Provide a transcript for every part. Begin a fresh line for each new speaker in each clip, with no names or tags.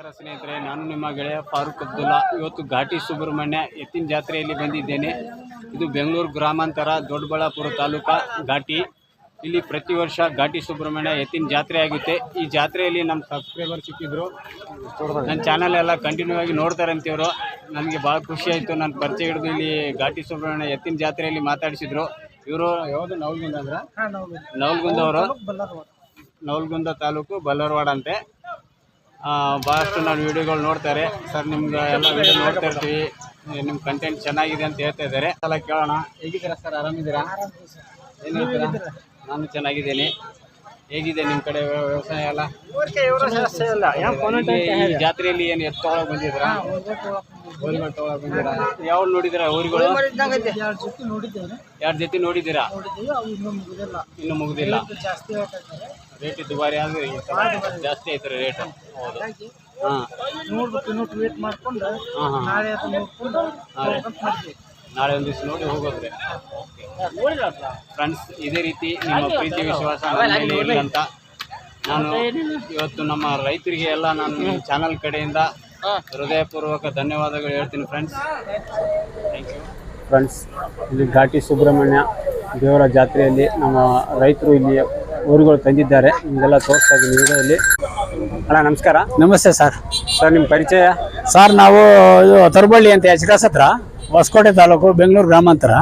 ನಮಸ್ಕಾರ ಸ್ನೇಹಿತರೆ ನಾನು ನಿಮ್ಮ ಗೆಳೆಯ ಫಾರೂಕ್ ಅಬ್ದುಲ್ಲಾ. ಇವತ್ತು ಘಾಟಿ ಸುಬ್ರಹ್ಮಣ್ಯ ಎತ್ತಿನ ಜಾತ್ರೆಯಲ್ಲಿ ಬಂದಿದ್ದೇನೆ. ಇದು ಬೆಂಗಳೂರು ಗ್ರಾಮಾಂತರ ದೊಡ್ಡಬಳ್ಳಾಪುರ ತಾಲೂಕಾ ಘಾಟಿ. ಇಲ್ಲಿ ಪ್ರತಿ ವರ್ಷ ಘಾಟಿ ಸುಬ್ರಹ್ಮಣ್ಯ ಎತ್ತಿನ ಜಾತ್ರೆ ಆಗುತ್ತೆ. ಈ ಜಾತ್ರೆಯಲ್ಲಿ ನಮ್ಮ ಸಬ್ಸ್ಕ್ರೈಬರ್ ಸಿಕ್ಕಿದ್ರು. ನನ್ನ ಚಾನಲ್ ಎಲ್ಲ ಕಂಟಿನ್ಯೂ ಆಗಿ ನೋಡ್ತಾರೆ ಅಂತಿವರು ನನಗೆ ಭಾಳ ಖುಷಿ ಆಯಿತು. ನನ್ನ ಪರಿಚಯ ಹಿಡಿದು ಇಲ್ಲಿ ಘಾಟಿ ಸುಬ್ರಹ್ಮಣ್ಯ ಎತ್ತಿನ ಜಾತ್ರೆಯಲ್ಲಿ ಮಾತಾಡಿಸಿದ್ರು. ಇವರು ಯಾವುದು? ನವಲ್ಗುಂದ ಅಂದ್ರೆ? ನವಲ್ಗುಂದ. ಅವರು? ನವಲ್ಗುಂದ ತಾಲೂಕು ಬಲ್ಲರ್ವಾಡ ಅಂತೆ. ಭಾಳಷ್ಟು ನಾನು ವಿಡಿಯೋಗಳು ನೋಡ್ತಾರೆ. ಸರ್, ನಿಮ್ಗೆ ಎಲ್ಲ ವಿಡಿಯೋ ನೋಡ್ತಾ ಇರ್ತೀವಿ. ನಿಮ್ಮ ಕಂಟೆಂಟ್ ಚೆನ್ನಾಗಿದೆ ಅಂತ ಹೇಳ್ತಾ ಇದ್ದಾರೆ. ಸಲ ಕೇಳೋಣ. ಹೇಗಿದ್ದೀರಾ ಸರ್? ಆರಾಮಿದ್ದೀರಾ? ನಾನು ಚೆನ್ನಾಗಿದ್ದೀನಿ. ಹೇಗಿದೆ ನಿಮ್ಮ ಕಡೆ ವ್ಯ- ವ್ಯವಸಾಯ ಎಲ್ಲ? ಈ ಜಾತ್ರೆಯಲ್ಲಿ ಏನು ಎತ್ತು ತೊಗೊಳಕ್ ಬಂದಿದ್ರ? ಗೋಲ್ಗಳು ತೊಗೊಳಕ್ ಬಂದಿರ ಯಾವ ನೋಡಿದಿರ ಊರಿಗಳು? ಎರಡು ಜೊತೆ ನೋಡಿದ್ದೀರಾ? ಇನ್ನೂ ಮುಗಿದಿಲ್ಲ. ರೇಟ್ ದುಬಾರಿ ಆದ್ರೆ ಜಾಸ್ತಿ ಐತ್ರಿ ರೇಟ್ ಹೌದು. ಹಾಂ.
ನೋಡ್ಬೇಕು ಇನ್ನೊಟ್ಟು ವೇಟ್ ಮಾಡ್ಕೊಂಡು ನಾಳೆ
ನಾಳೆ ಒಂದು ದಿವಸ ನೋಡಿ ಹೋಗೋದ್ರೆ. ಫ್ರೆಂಡ್ಸ್ ಇದೇ ರೀತಿ ನಿಮ್ಮ ಪ್ರೀತಿ ವಿಶ್ವಾಸ ನನ್ನ ಮೇಲೆ ಇರಲಿ ಅಂತ. ನಾನು ಇವತ್ತು ನಮ್ಮ ರೈತರಿಗೆ ಎಲ್ಲ ನಾನು ಚಾನಲ್ ಕಡೆಯಿಂದ ಹೃದಯಪೂರ್ವಕ ಧನ್ಯವಾದಗಳು ಹೇಳ್ತೀನಿ ಫ್ರೆಂಡ್ಸ್ ಥ್ಯಾಂಕ್ ಯು ಫ್ರೆಂಡ್ಸ್ ಇಲ್ಲಿ ಘಾಟಿ ಸುಬ್ರಹ್ಮಣ್ಯ ದೇವರ ಜಾತ್ರೆಯಲ್ಲಿ ನಮ್ಮ ರೈತರು ಇಲ್ಲಿ ಊರುಗಳು ತಂದಿದ್ದಾರೆ. ನಿಮಗೆಲ್ಲ ತೋರಿಸ್ತಾ ಇದ್ದೀನಿ ವಿಡಿಯೋದಲ್ಲಿ. ಅಣ್ಣ ನಮಸ್ಕಾರ.
ನಮಸ್ತೆ ಸರ್.
ಸರ್ ನಿಮ್ಮ ಪರಿಚಯ?
ಸರ್ ನಾವು ಇದು ತರಬಳ್ಳಿ ಅಂತ ಎಚ್ ಹತ್ರ ಹೊಸಕೋಟೆ ತಾಲೂಕು ಬೆಂಗಳೂರು ಗ್ರಾಮಾಂತರ.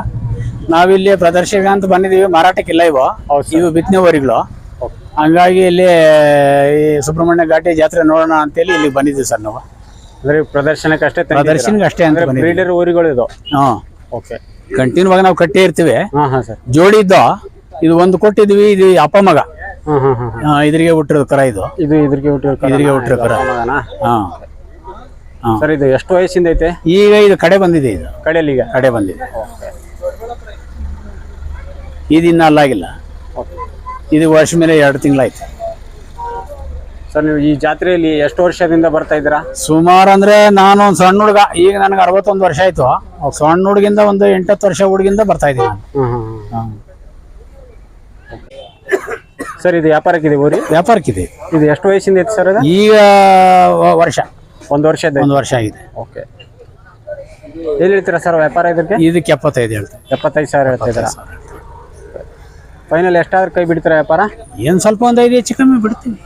ನಾವಿಲ್ಲಿ ಪ್ರದರ್ಶನಕ್ಕೆ ಅಂತ ಬಂದಿದ್ದೀವಿ. ಮಾರಾಟಕ್ಕಿಲ್ಲ ಇವು. ಇವು ಬಿತ್ತನೆ ಊರಿಗಳು ಹಂಗಾಗಿ ಇಲ್ಲಿ ಈ ಸುಬ್ರಹ್ಮಣ್ಯ ಘಾಟಿ ಜಾತ್ರೆ ನೋಡೋಣ ಅಂತೇಳಿ ಇಲ್ಲಿ ಬಂದಿದ್ದೀವಿ ಸರ್ ನಾವು.
ಅಂದ್ರೆ ಪ್ರದರ್ಶನಕ್ಕೆ ಅಷ್ಟೇ
ಪ್ರದರ್ಶನಕ್ಕೆ ಅಷ್ಟೇ ಅಂದ್ರೆ
ಬ್ರೀಡರ್ ಊರಿಗಳು ಇದು?
ಹಾಂ.
ಓಕೆ.
ಕಂಟಿನ್ಯೂ ಆಗಿ ನಾವು ಕಟ್ಟಿ ಇರ್ತೀವಿ.
ಹಾಂ ಹಾಂ ಸರ್.
ಜೋಡಿ ಇದ್ದು ಇದು ಒಂದು ಕೊಟ್ಟಿದ್ವಿ ಇದು ಅಪ್ಪ ಮಗ. ಇದ್ರಿಗೆ ಹುಟ್ಟಿರೋ ಕರ ಇದು.
ಇದು ಇದ್ರಿಗೆ ಹುಟ್ಟಿರೋ
ಇದ್ರಿಗೆ ಹುಟ್ಟಿರೋ ಕರ. ಹಾಂ.
ಸರ್ ಇದು ಎಷ್ಟು ವಯಸ್ಸಿಂದ ಐತೆ?
ಈಗ ಇದು ಕಡೆ ಬಂದಿದೆ ಇದು.
ಕಡೆಯಲ್ಲಿ ಈಗ?
ಕಡೆ ಬಂದಿದೆ. ಇದು ಇನ್ನೂ ಅಲ್ಲಾಗಿಲ್ಲ ಇದು ವರ್ಷ ಮೇಲೆ ಎರಡು ತಿಂಗಳಾಯ್ತು.
ಸರ್ ನೀವು ಈ ಜಾತ್ರೆಯಲ್ಲಿ ಎಷ್ಟು ವರ್ಷದಿಂದ ಬರ್ತಾ ಇದ್ದೀರಾ?
ಸುಮಾರು ಅಂದ್ರೆ ನಾನು ಒಂದು ಸಣ್ಣ ಹುಡುಗ ಈಗ ನನಗೆ ಅರವತ್ತೊಂದು ವರ್ಷ ಆಯ್ತು. ಸಣ್ಣ ಹುಡುಗಿಂದ ಒಂದು ಎಂಟತ್ತು ವರ್ಷ ಹುಡುಗಿಂದ ಬರ್ತಾ ಇದ್ದೀನಿ ನಾನು.
ಸರ್ ಇದು ವ್ಯಾಪಾರಕ್ಕಿದೆ ಊರಿ?
ವ್ಯಾಪಾರಕ್ಕಿದೆ.
ಇದು ಎಷ್ಟು ವಯಸ್ಸಿಂದ ಐತೆ ಸರ್ ಅದು?
ಈಗ ವರ್ಷ.
ಒಂದು ವರ್ಷ
ಒಂದು ವರ್ಷ ಆಗಿದೆ.
ಓಕೆ ಎಲ್ಲಿ ಹೇಳ್ತೀರಾ ಸರ್ ವ್ಯಾಪಾರ ಇದಕ್ಕೆ?
ಇದಕ್ಕೆ ಎಪ್ಪತ್ತೈದು ಹೇಳ್ತಾರೆ
ಎಪ್ಪತ್ತೈದು ಸಾವಿರ ಹೇಳ್ತಾ ಇದ್ದೀರಾ? ಫೈನಲ್ ಎಷ್ಟಾದ್ರೂ ಕೈ ಬಿಡ್ತೀರಾ ವ್ಯಾಪಾರ?
ಏನು ಸ್ವಲ್ಪ ಒಂದು ಐದು ಹೆಚ್ಚು ಕಮ್ಮಿ ಬಿಡ್ತೀನಿ.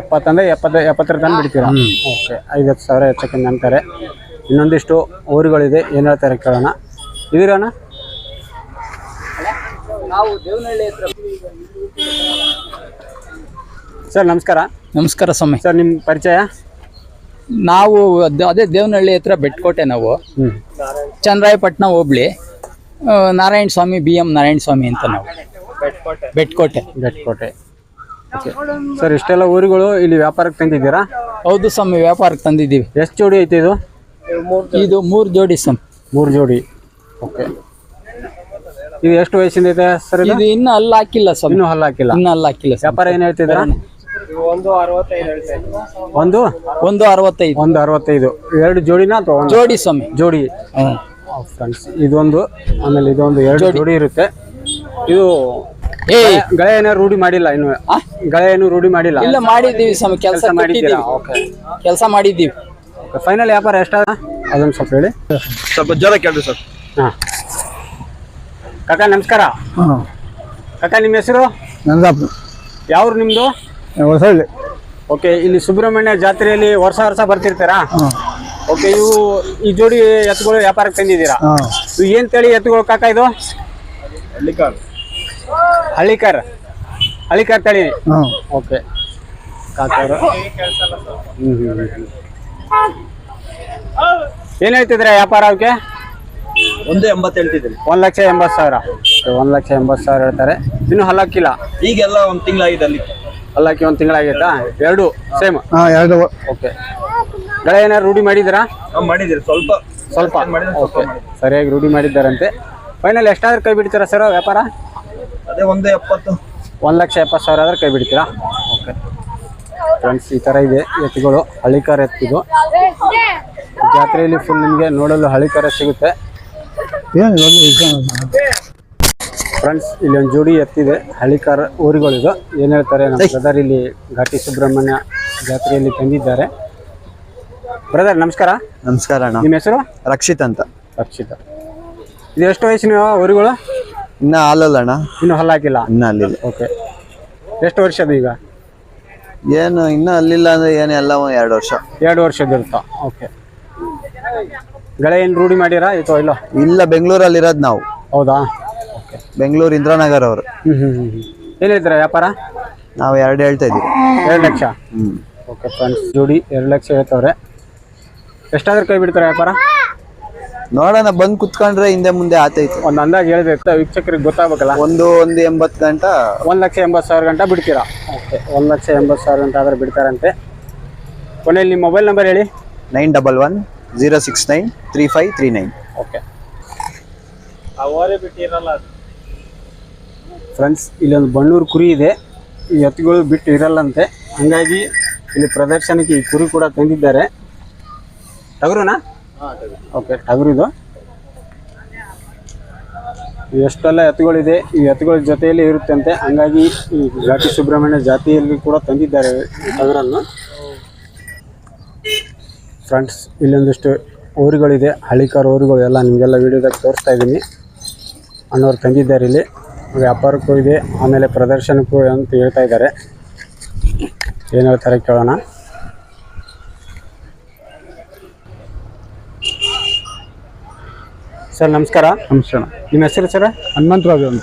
ಎಪ್ಪತ್ತಂದ್ರೆ ಎಪ್ಪತ್ತು ಎಪ್ಪತ್ತರ ತನಕ ಬಿಡ್ತೀರಾ? ಓಕೆ ಐವತ್ತು ಸಾವಿರ ಹೆಚ್ಚು ಕಮ್ಮಿ ಅಂತಾರೆ. ಇನ್ನೊಂದಿಷ್ಟು ಊರುಗಳಿದೆ. ಏನು ಹೇಳ್ತಾರೆ ಕೇಳೋಣ. ಇದೀರಣ್ಣ ಸರ್ ನಮಸ್ಕಾರ.
ನಮಸ್ಕಾರ ಸ್ವಾಮಿ.
ಸರ್ ನಿಮ್ಮ ಪರಿಚಯ?
ನಾವು ಅದ್- ಅದೇ ದೇವನಹಳ್ಳಿ ಹತ್ರ ಬೆಟ್ಕೋಟೆ ನಾವು. ಚಂದ್ರಾಯಪಟ್ಟಣ ಹೋಬ್ಳಿ ಆ, ನಾರಾಯಣ ಸ್ವಾಮಿ ಬಿ ಎಂ ನಾರಾಯಣ ಸ್ವಾಮಿ ಅಂತ ನಾವು. ಬೆಟ್ಕೋಟೆ.
ಬೆಟ್ಕೋಟೆ. ಓಕೆ ಸರ್ ಇಷ್ಟೆಲ್ಲ ಊರುಗಳು ಇಲ್ಲಿ ವ್ಯಾಪಾರಕ್ಕೆ ತಂದಿದ್ದೀರಾ?
ಹೌದು ಸ್ವಾಮಿ ವ್ಯಾಪಾರಕ್ಕೆ ತಂದಿದ್ದೀವಿ.
ಎಷ್ಟು ಜೋಡಿ ಐತೆ ಇದು?
ಇದು ಮೂರು ಜೋಡಿ ಸ್ವಾಮಿ.
ಮೂರು ಜೋಡಿ. ಓಕೆ ಇದು ಎಷ್ಟು ವಯಸ್ಸಿಂದ ಇದೆ ಸರ್ ಇದು?
ಇದು ಇನ್ನೂ ಅಲ್ಲಿ ಹಾಕಿಲ್ಲ ಸ್ವಾಮಿ.
ಇನ್ನೂ ಹಲ್ಲು ಹಾಕಿಲ್ಲ.
ಇನ್ನೂ ಅಲ್ಲಿ ಹಾಕಿಲ್ಲ ಸ್ವಾಮಿ.
ವ್ಯಾಪಾರ ಏನು ಹೇಳ್ತಿದ್ದೀರಾ? ಒಂದು
ಒಂದು? ಅರವತ್ತೈದು.
ಒಂದು ಅರವತ್ತೈದು. ಎರಡು ಜೋಡಿನ ಅಥವಾ ಒಂದು?
ಜೋಡಿ ಸ್ವಾಮಿ.
ಜೋಡಿ. ಫ್ರೆಂಡ್ಸ್ ಇದೊಂದು ಆಮೇಲೆ ಇದೊಂದು ಎರಡು ಜೋಡಿ. ಇರುತ್ತೆ. ಇದು
ಏಯ್.
ಗಳೆ ಏನೋ ರೂಢಿ ಮಾಡಿಲ್ಲ ಇನ್ನು.
ಆ?
ಗಳೆ ಏನು ರೂಢಿ ಮಾಡಿಲ್ಲ.
ಇಲ್ಲ ಮಾಡಿದ್ದೀವಿ ಸ್ವಾಮಿ. ಕೆಲಸ
ಕೆಲಸ ಮಾಡಿದ್ದೀರಾ?
ಮಾಡಿದ್ದೀವಿ
ಓಕೆ.
ಕೆಲಸ ಮಾಡಿದ್ದೀವಿ.
ಫೈನಲ್ ವ್ಯಾಪಾರ ಎಷ್ಟಾದ? ಅದೊಂದು ಸ್ವಲ್ಪ ಹೇಳಿ.
ಸ್ವಲ್ಪ ಜ್ವರ ಕೇಳ್ರಿ ಸರ್.
ಹಾಂ. ಕಾಕ ನಮಸ್ಕಾರ. ಕಾಕ ನಿಮ್ಮ ಹೆಸರು? ಯಾವ್ರು ನಿಮ್ಮದು
ಹೊಸಳ್ಳಿ
ಓಕೆ ಇಲ್ಲಿ ಸುಬ್ರಹ್ಮಣ್ಯ ಜಾತ್ರೆಯಲ್ಲಿ ವರ್ಷ ವರ್ಷ ಬರ್ತಿರ್ತೀರಾ? ಓಕೆ ಇವು ಈ ಜೋಡಿ ಎತ್ತುಗಳು ವ್ಯಾಪಾರಕ್ಕೆ ತಂದಿದ್ದೀರಾ? ಇವು ಏನ್ ತಳಿ ಎತ್ತುಗಳು ಕಾಕ ಇದು? ಹಳ್ಳಿಕಾರ್. ಹಳ್ಳಿಕಾರ್. ಹಳ್ಳಿಕಾರ್ ತಳಿ. ಓಕೆ. ಕಾಕಾರ. ಏನ್ ಹೇಳ್ತಿದ್ರೆ ವ್ಯಾಪಾರ ಅವಕ್ಕೆ
ಒಂದು ಎಂಬತ್ತು ಹೇಳ್ತಿದ್ರಿ
ಒಂದ್ ಲಕ್ಷ ಎಂಬತ್ತು ಸಾವಿರ. ಒಂದ್ ಲಕ್ಷ ಎಂಬತ್ತು ಸಾವಿರ ಹೇಳ್ತಾರೆ. ಇನ್ನು ಹಲ್ಲಾಕಿಲ್ಲ
ಈಗೆಲ್ಲ ಒಂದು ತಿಂಗಳಾಗಿದೆ ಅಲ್ಲಿ.
ಹಲ್ಲಾಕಿ ಒಂದ್ ತಿಂಗಳಾಗೈತಾ? ಎರಡು? ಸೇಮ್
ಹಾಂ ಎರಡು.
ಓಕೆ ಗಳೆ ಏನಾರು ರೂಢಿ ಮಾಡಿದ್ದೀರಾ?
ನಾವು ಮಾಡಿದ್ದೀರಿ ಸ್ವಲ್ಪ.
ಸ್ವಲ್ಪ?
ಮಾಡಿದ್ರೆ
ಓಕೆ ಸರಿಯಾಗಿ ರೂಢಿ ಮಾಡಿದ್ದಾರಂತೆ. ಫೈನಲ್ ಎಷ್ಟಾದ್ರೂ ಕೈ ಬಿಡ್ತೀರಾ ಸರ್ ವ್ಯಾಪಾರ?
ಅದೇ ಒಂದು ಎಪ್ಪತ್ತು.
ಒಂದು ಲಕ್ಷ ಎಪ್ಪತ್ತು ಸಾವಿರ ಆದ್ರೆ ಕೈ ಬಿಡ್ತೀರಾ? ಓಕೆ ಫ್ರೆಂಡ್ಸ್ ಈ ಥರ ಇದೆ ಎತ್ತುಗಳು. ಹಳ್ಳಿಕಾರ ಎತ್ತಿದು ಜಾತ್ರೆಯಲ್ಲಿ ಫುಲ್ ನಿಮಗೆ ನೋಡಲು ಹಳ್ಳಿಕಾರ ಸಿಗುತ್ತೆ. ಫ್ರೆಂಡ್ಸ್ ಇಲ್ಲಿ ಒಂದು ಜೋಡಿ ಎತ್ತಿದೆ. ಹಳ್ಳಿಕಾರ ಊರುಗಳಿದು ಏನು ಹೇಳ್ತಾರೆ? ನಮ್ಮ ಬ್ರದರ್ ಇಲ್ಲಿ ಘಾಟಿ ಸುಬ್ರಹ್ಮಣ್ಯ ಜಾತ್ರೆಯಲ್ಲಿ ತಂದಿದ್ದಾರೆ. ಬ್ರದರ್ ನಮಸ್ಕಾರ.
ನಮಸ್ಕಾರ ಅಣ್ಣ.
ನಿಮ್ಮ ಹೆಸರು?
ರಕ್ಷಿತ್ ಅಂತ.
ರಕ್ಷಿತ. ಇದು ಎಷ್ಟು ವಯಸ್ಸಿನ ಊರುಗಳು?
ಇನ್ನೂ ಹಾಲಲ್ಲ ಅಣ್ಣ.
ಇನ್ನೂ ಹಲ್ಲು ಹಾಕಿಲ್ಲ?
ಇನ್ನೂ ಅಲ್ಲಿಲ್ಲ
ಓಕೆ. ಎಷ್ಟು ವರ್ಷದ ಈಗ?
ಏನು ಇನ್ನೂ ಅಲ್ಲಿಲ್ಲ ಅಂದ್ರೆ ಏನು ಎಲ್ಲ ಎರಡು ವರ್ಷ.
ಎರಡು ವರ್ಷದ ಇರುತ್ತಾ ಓಕೆ. ಗಳೆ ಏನು ರೂಢಿ ಮಾಡಿರಾ? ಇತ್ತು ಇಲ್ಲ?
ಇಲ್ಲ ಬೆಂಗಳೂರಲ್ಲಿ ಇರೋದು ನಾವು.
ಹೌದಾ?
ಬೆಂಗಳೂರು ಇಂದ್ರಾನಗರ್ ಅವರು.
ಹ್ಞೂ ಹ್ಞೂ ಹ್ಞೂ ಏನು ಹೇಳ್ತೀರಾ ವ್ಯಾಪಾರ?
ನಾವು ಎರಡು ಹೇಳ್ತಾ ಇದ್ದೀವಿ.
ಎರಡು ಲಕ್ಷ? ಓಕೆ ಫ್ರೆಂಡ್ಸ್ ಜೋಡಿ ಎರಡು ಲಕ್ಷ ಹೇಳ್ತವ್ರೆ. ಎಷ್ಟಾದ್ರೂ ಕೈ ಬಿಡ್ತಾರೆ ವ್ಯಾಪಾರ?
ನೋಡೋಣ ಬಂದು ಕುತ್ಕೊಂಡ್ರೆ ಹಿಂದೆ ಮುಂದೆ ಆತೈತೆ.
ಒಂದು ಅಂದಾಜು ಹೇಳ್ಬೇಕು? ವೀಕ್ಷಕರಿಗೆ ಗೊತ್ತಾಗಬೇಕಲ್ಲ?
ಒಂದು ಒಂದು ಎಂಬತ್ತು ಗಂಟ.
ಒಂದು ಲಕ್ಷ ಎಂಬತ್ತು ಸಾವಿರ ಗಂಟ ಬಿಡ್ತೀರಾ? ಓಕೆ ಒಂದು ಲಕ್ಷ ಎಂಬತ್ತು ಸಾವಿರ ಗಂಟ ಆದ್ರೆ ಬಿಡ್ತಾರಂತೆ. ಕೊನೆಯಲ್ಲಿ ನಿಮ್ಮ ಮೊಬೈಲ್ ನಂಬರ್ ಹೇಳಿ.
Nine double one zero six nine three five three nine.
Okay. Friends ಇಲ್ಲೊಂದು ಬಣ್ಣೂರು ಕುರಿ ಇದೆ. ಈ ಎತ್ತುಗಳು ಬಿಟ್ಟು ಇರಲ್ಲಂತೆ. ಹಂಗಾಗಿ ಇಲ್ಲಿ ಪ್ರದರ್ಶನಕ್ಕೆ ಈ ಕುರಿ ಕೂಡ ತಂದಿದ್ದಾರೆ. ಟಗರುನಾ? ಓಕೆ, ಟಗರಿದು. ಎಷ್ಟೆಲ್ಲ ಎತ್ತುಗಳಿದೆ, ಈ ಎತ್ತುಗಳ ಜೊತೆಯಲ್ಲಿ ಇರುತ್ತಂತೆ. ಹಂಗಾಗಿ ಈ ಘಾಟಿ ಸುಬ್ರಹ್ಮಣ್ಯ ಜಾತಿಯಲ್ಲಿ ಕೂಡ ತಂದಿದ್ದಾರೆ ಟಗರನ್ನು. ಫ್ರೆಂಡ್ಸ್, ಇಲ್ಲೊಂದಿಷ್ಟು ಊರುಗಳಿದೆ ಹಳಿಕಾರ ಊರುಗಳು ಎಲ್ಲ ನಿಮಗೆಲ್ಲ ವಿಡಿಯೋದಾಗ ತೋರಿಸ್ತಾ ಇದ್ದೀನಿ. ಅನ್ನೋರು ತಂದಿದ್ದಾರೆ ಇಲ್ಲಿ. ವ್ಯಾಪಾರಕ್ಕೂ ಇದೆ ಆಮೇಲೆ ಪ್ರದರ್ಶನಕ್ಕೂ ಅಂತ ಹೇಳ್ತಾ ಇದ್ದಾರೆ. ಏನು ಹೇಳ್ತಾರೆ ಕೇಳೋಣ. ಸರ್ ನಮಸ್ಕಾರ.
ನಮಸ್ಕಾರ.
ನಿಮ್ಮ ಹೆಸರು ಸರ್?
ಹನುಮಂತರಾಜು ಅಂತ.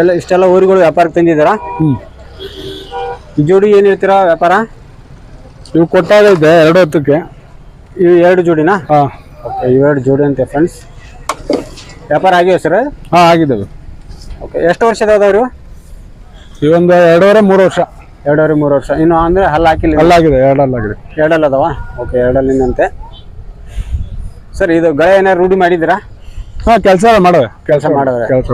ಎಲ್ಲ ಇಷ್ಟೆಲ್ಲ ಊರುಗಳು ವ್ಯಾಪಾರಕ್ಕೆ ತಂದಿದ್ದೀರಾ?
ಹ್ಞೂ
ಈ ಜೋಡಿ ಏನು ಹೇಳ್ತೀರಾ ವ್ಯಾಪಾರ?
ಇವು ಕೊಟ್ಟಾಗೈತೆ ಎರಡು ಹೊತ್ತಕ್ಕೆ.
ಇವು ಎರಡು ಜೋಡಿನಾ?
ಹಾಂ.
ಓಕೆ ಇವೆರಡು ಜೋಡಿ ಅಂತೆ ಫ್ರೆಂಡ್ಸ್ ವ್ಯಾಪಾರ ಆಗಿವೆ ಸರ್?
ಹಾಂ ಆಗಿದ್ದಾವೆ.
ಓಕೆ ಎಷ್ಟು ವರ್ಷದ ಈ
ಇವೊಂದು ಎರಡೂವರೆ ಮೂರು ವರ್ಷ.
ಎರಡೂವರೆ ಮೂರು ವರ್ಷ. ಇನ್ನು ಅಂದ್ರೆ ಹಲ್ಲು ಹಾಕಿಲ್ಲ
ಅಲ್ಲಾಗಿದೆ ಎರಡಲ್ಲಾಗಿದೆ
ಎರಡಲ್ಲ ಅದಾವ? ಓಕೆ ನಿನ್ನಂತೆ ಸರ್ ಇದು ಗಳೆ ಏನಾರು ರೂಢಿ ಮಾಡಿದ್ದೀರಾ?
ಹಾಂ ಕೆಲಸ ಮಾಡವೆ ಕೆಲಸ
ಮಾಡೋದು
ಕೆಲಸ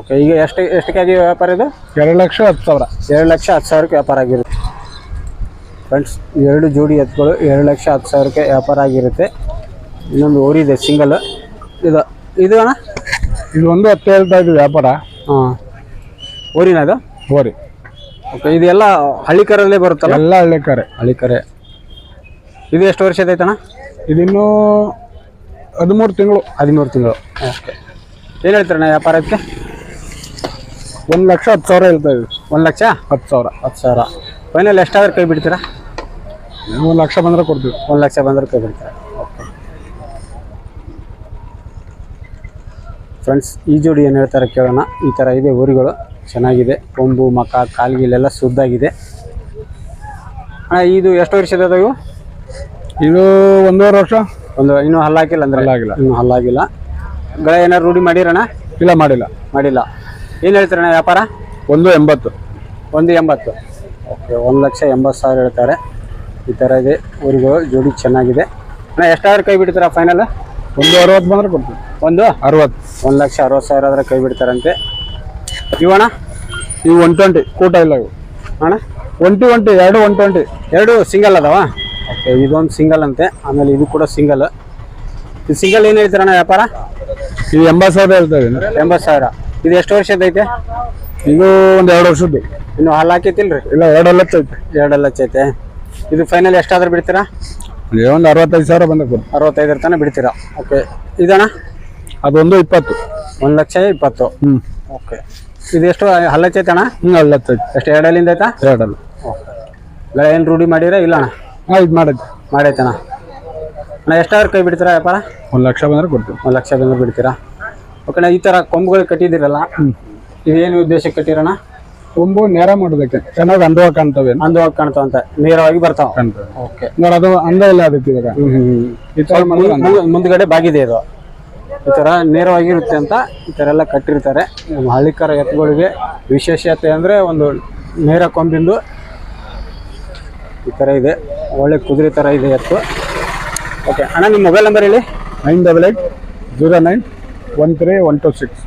ಓಕೆ ಈಗ ಎಷ್ಟು ಎಷ್ಟಕ್ಕೆ ಜಿ ವ್ಯಾಪಾರ ಇದು?
ಎರಡು ಲಕ್ಷ ಹತ್ತು ಸಾವಿರ.
ಎರಡು ಲಕ್ಷ ಹತ್ತು ಸಾವಿರಕ್ಕೆ ವ್ಯಾಪಾರ ಆಗಿರುತ್ತೆ. ಫ್ರೆಂಡ್ಸ್ ಎರಡು ಜೋಡಿ ಎತ್ತುಗಳು ಎರಡು ಲಕ್ಷ ಹತ್ತು ಸಾವಿರಕ್ಕೆ ವ್ಯಾಪಾರ ಆಗಿರುತ್ತೆ. ಇನ್ನೊಂದು ಓರಿದೆ ಸಿಂಗಲ್ ಇದು ಇದು ಅಣ್ಣ?
ಇದು ಒಂದು ಹತ್ತು ಹೇಳ್ತಾ ಇದ್ದು ವ್ಯಾಪಾರ.
ಹಾಂ. ಓರಿನ ಇದು?
ಹೋರಿ
ಓಕೆ ಇದೆಲ್ಲ ಹಳ್ಳಿಕರಲ್ಲೇ ಬರುತ್ತಲ್ಲ?
ಎಲ್ಲ ಹಳ್ಳಿಕಾರೆ
ಹಳ್ಳಿಕರೆ ಇದು ಎಷ್ಟು ವರ್ಷದೈತಣ್ಣ
ಇದಿನ್ನೂ ಹದಿಮೂರು ತಿಂಗಳು.
ಹದಿಮೂರು ತಿಂಗಳು. ಓಕೆ ಏನು ಹೇಳ್ತೀರಣ್ಣ ವ್ಯಾಪಾರಕ್ಕೆ
ಒಂದು ಲಕ್ಷ ಹತ್ತು ಸಾವಿರ ಹೇಳ್ತಾ ಇದ್ದೀವಿ.
ಒಂದು ಲಕ್ಷ?
ಹತ್ತು ಸಾವಿರ.
ಹತ್ತು ಸಾವಿರ. ಫೈನಲ್ ಎಷ್ಟಾದ್ರೂ ಕೈ ಬಿಡ್ತೀರಾ?
ಒಂದು ಲಕ್ಷ ಬಂದರೆ ಕೊಡ್ತೀವಿ.
ಒಂದು ಲಕ್ಷ ಬಂದರೆ ಕೈ ಬಿಡ್ತೀರಾ ಓಕೆ ಫ್ರೆಂಡ್ಸ್ ಈ ಜೋಡಿ ಏನು ಹೇಳ್ತಾರೆ ಕೇಳೋಣ. ಈ ಥರ ಇದೆ ಊರುಗಳು. ಚೆನ್ನಾಗಿದೆ. ಕೊಂಬು ಮಕ ಕಾಲ್ಗಿಲೆಲ್ಲ ಶುದ್ಧಾಗಿದೆ. ಅಣ್ಣ ಇದು ಎಷ್ಟು ವರ್ಷದ ಇವು?
ಇದು ಒಂದೂವರೆ ವರ್ಷ.
ಒಂದು ಇನ್ನೂ ಹಲ್ಲಾಕಿಲ್ಲ ಅಂದ್ರೆ?
ಹಲ್ಲಾಗಿಲ್ಲ.
ಇನ್ನೂ ಹಲ್ಲಾಗಿಲ್ಲ ಗಳ ಏನಾರು ರೂಢಿ ಮಾಡಿರಣ್ಣ?
ಇಲ್ಲ ಮಾಡಿಲ್ಲ.
ಮಾಡಿಲ್ಲ. ಏನು ಹೇಳ್ತೀರಣ್ಣ ವ್ಯಾಪಾರ?
ಒಂದು ಎಂಬತ್ತು.
ಒಂದು ಎಂಬತ್ತು. ಓಕೆ ಒಂದು ಲಕ್ಷ ಎಂಬತ್ತು ಸಾವಿರ ಹೇಳ್ತಾರೆ. ಈ ಥರ ಇದೆ ಊರುಗಳು. ಜೋಡಿ ಚೆನ್ನಾಗಿದೆ. ಅಣ್ಣ ಎಷ್ಟಾದ್ರೂ ಕೈ ಬಿಡ್ತೀರಾ ಫೈನಲ್
ಒಂದು ಅರವತ್ತು ಬಂದರೆ ಕೊಡ್ತೀವಿ.
ಒಂದು?
ಅರವತ್ತು.
ಒಂದು ಲಕ್ಷ ಅರವತ್ತು ಸಾವಿರ ಆದರೆ ಕೈ ಬಿಡ್ತಾರಂತೆ. ಇವಣ್ಣ
ಇವು ಒನ್ ಟ್ವೆಂಟಿ ಕೂಟ ಇಲ್ಲ ಇವು.
ಅಣ್ಣ?
ಒಂಟಿ ಒಂಟಿ ಎರಡು ಒನ್ ಟ್ವೆಂಟಿ
ಎರಡು ಸಿಂಗಲ್ ಅದಾವ? ಓಕೆ ಇದೊಂದು ಸಿಂಗಲ್ ಅಂತೆ. ಆಮೇಲೆ ಇದು ಕೂಡ ಸಿಂಗಲ್ ಇದು ಸಿಂಗಲ್ ಏನು ಹೇಳ್ತೀರಣ್ಣ ವ್ಯಾಪಾರ?
ಇದು ಎಂಬತ್ತು ಸಾವಿರ ಹೇಳ್ತಾರೆ
ಎಂಬತ್ತು ಸಾವಿರ. ಇದು ಎಷ್ಟು ವರ್ಷದೈತೆ
ಇದು ಒಂದು ಎರಡು ವರ್ಷದ್ದು.
ಇನ್ನು ಹಾಲು ಹಾಕೈತಿಲ್ರಿ?
ಇಲ್ಲ ಎರಡು ಲಕ್ಷ ಐತೆ.
ಎರಡು ಲಕ್ಷ ಐತೆ. ಇದು ಫೈನಲ್ ಎಷ್ಟಾದ್ರೂ ಬಿಡ್ತೀರಾ?
ಒಂದು ಅರವತ್ತೈದು ಸಾವಿರ ಬಂದ
ಅರವತ್ತೈದರ ತನಕ ಬಿಡ್ತೀರಾ? ಓಕೆ ಇದಣ್ಣ?
ಅದೊಂದು ಇಪ್ಪತ್ತು.
ಒಂದು ಲಕ್ಷ ಇಪ್ಪತ್ತು.
ಹ್ಞೂ
ಓಕೆ ಇದು ಎಷ್ಟು ಹಲ್ಲಚ್ಚೈತೆ ಅಣ್ಣ?
ಹ್ಞೂ ಐತೆ
ಎಷ್ಟು ಎರಡಲ್ಲಿಂದ ಆಯ್ತಾ?
ಎರಡಲ್ಲ.
ಗಳ ಏನು ರೂಢಿ ಮಾಡಿರ ಇಲ್ಲ ಅಣ್ಣ?
ಹಾಂ ಇದು ಮಾಡೈತೆ
ಮಾಡೈತೆ ಅಣ್ಣ. ಎಷ್ಟಾದ್ರೂ ಕೈ ಬಿಡ್ತೀರಾ ವ್ಯಾಪಾರ?
ಒಂದು ಲಕ್ಷ ಬಂದ್ರೆ ಕೊಡ್ತೀವಿ.
ಒಂದು ಲಕ್ಷ ಬಂದ್ರೆ ಬಿಡ್ತೀರಾ? ಓಕೆ ಅಣ್ಣ ಈ ಥರ ಕೊಂಬುಗಳು ಕಟ್ಟಿದ್ದೀರಲ್ಲ? ಇದೇನು ಉದ್ದೇಶಕ್ಕೆ ಕಟ್ಟಿರೋಣ?
ಕೊಂಬು ನೇರ ಮಾಡೋದಕ್ಕೆ. ಚೆನ್ನಾಗಿ ಅಂದವಾಗಿ ಕಾಣ್ತವೆ.
ಅಂದವಾಗಿ ಕಾಣ್ತಾವಂತೆ. ನೇರವಾಗಿ ಬರ್ತಾವ. ಓಕೆ
ನೋಡಿ ಅದು ಅಂದ ಇಲ್ಲ ಅದಕ್ಕೆ ಇವಾಗ. ಈ ಥರ.
ಮುಂದ್ಗಡೆ ಬಾಗಿದೆ ಇದು. ಈ ಥರ ನೇರವಾಗಿರುತ್ತೆ ಅಂತ ಈ ಥರ ಎಲ್ಲ ಕಟ್ಟಿರ್ತಾರೆ. ನಮ್ಮ ಹಳ್ಳಿಕರ ಎತ್ತುಗಳಿಗೆ ವಿಶೇಷತೆ ಅಂದರೆ ಒಂದು ನೇರ ಕೊಂಬಿಂದು ಈ ಥರ ಇದೆ. ಒಳ್ಳೆ ಕುದುರೆ ಥರ ಇದೆ ಎತ್ತು. ಓಕೆ ಅಣ್ಣ ನಿಮ್ಮ ಮೊಬೈಲ್ ನಂಬರ್ ಹೇಳಿ?
Nine double eight zero nine one three one two six.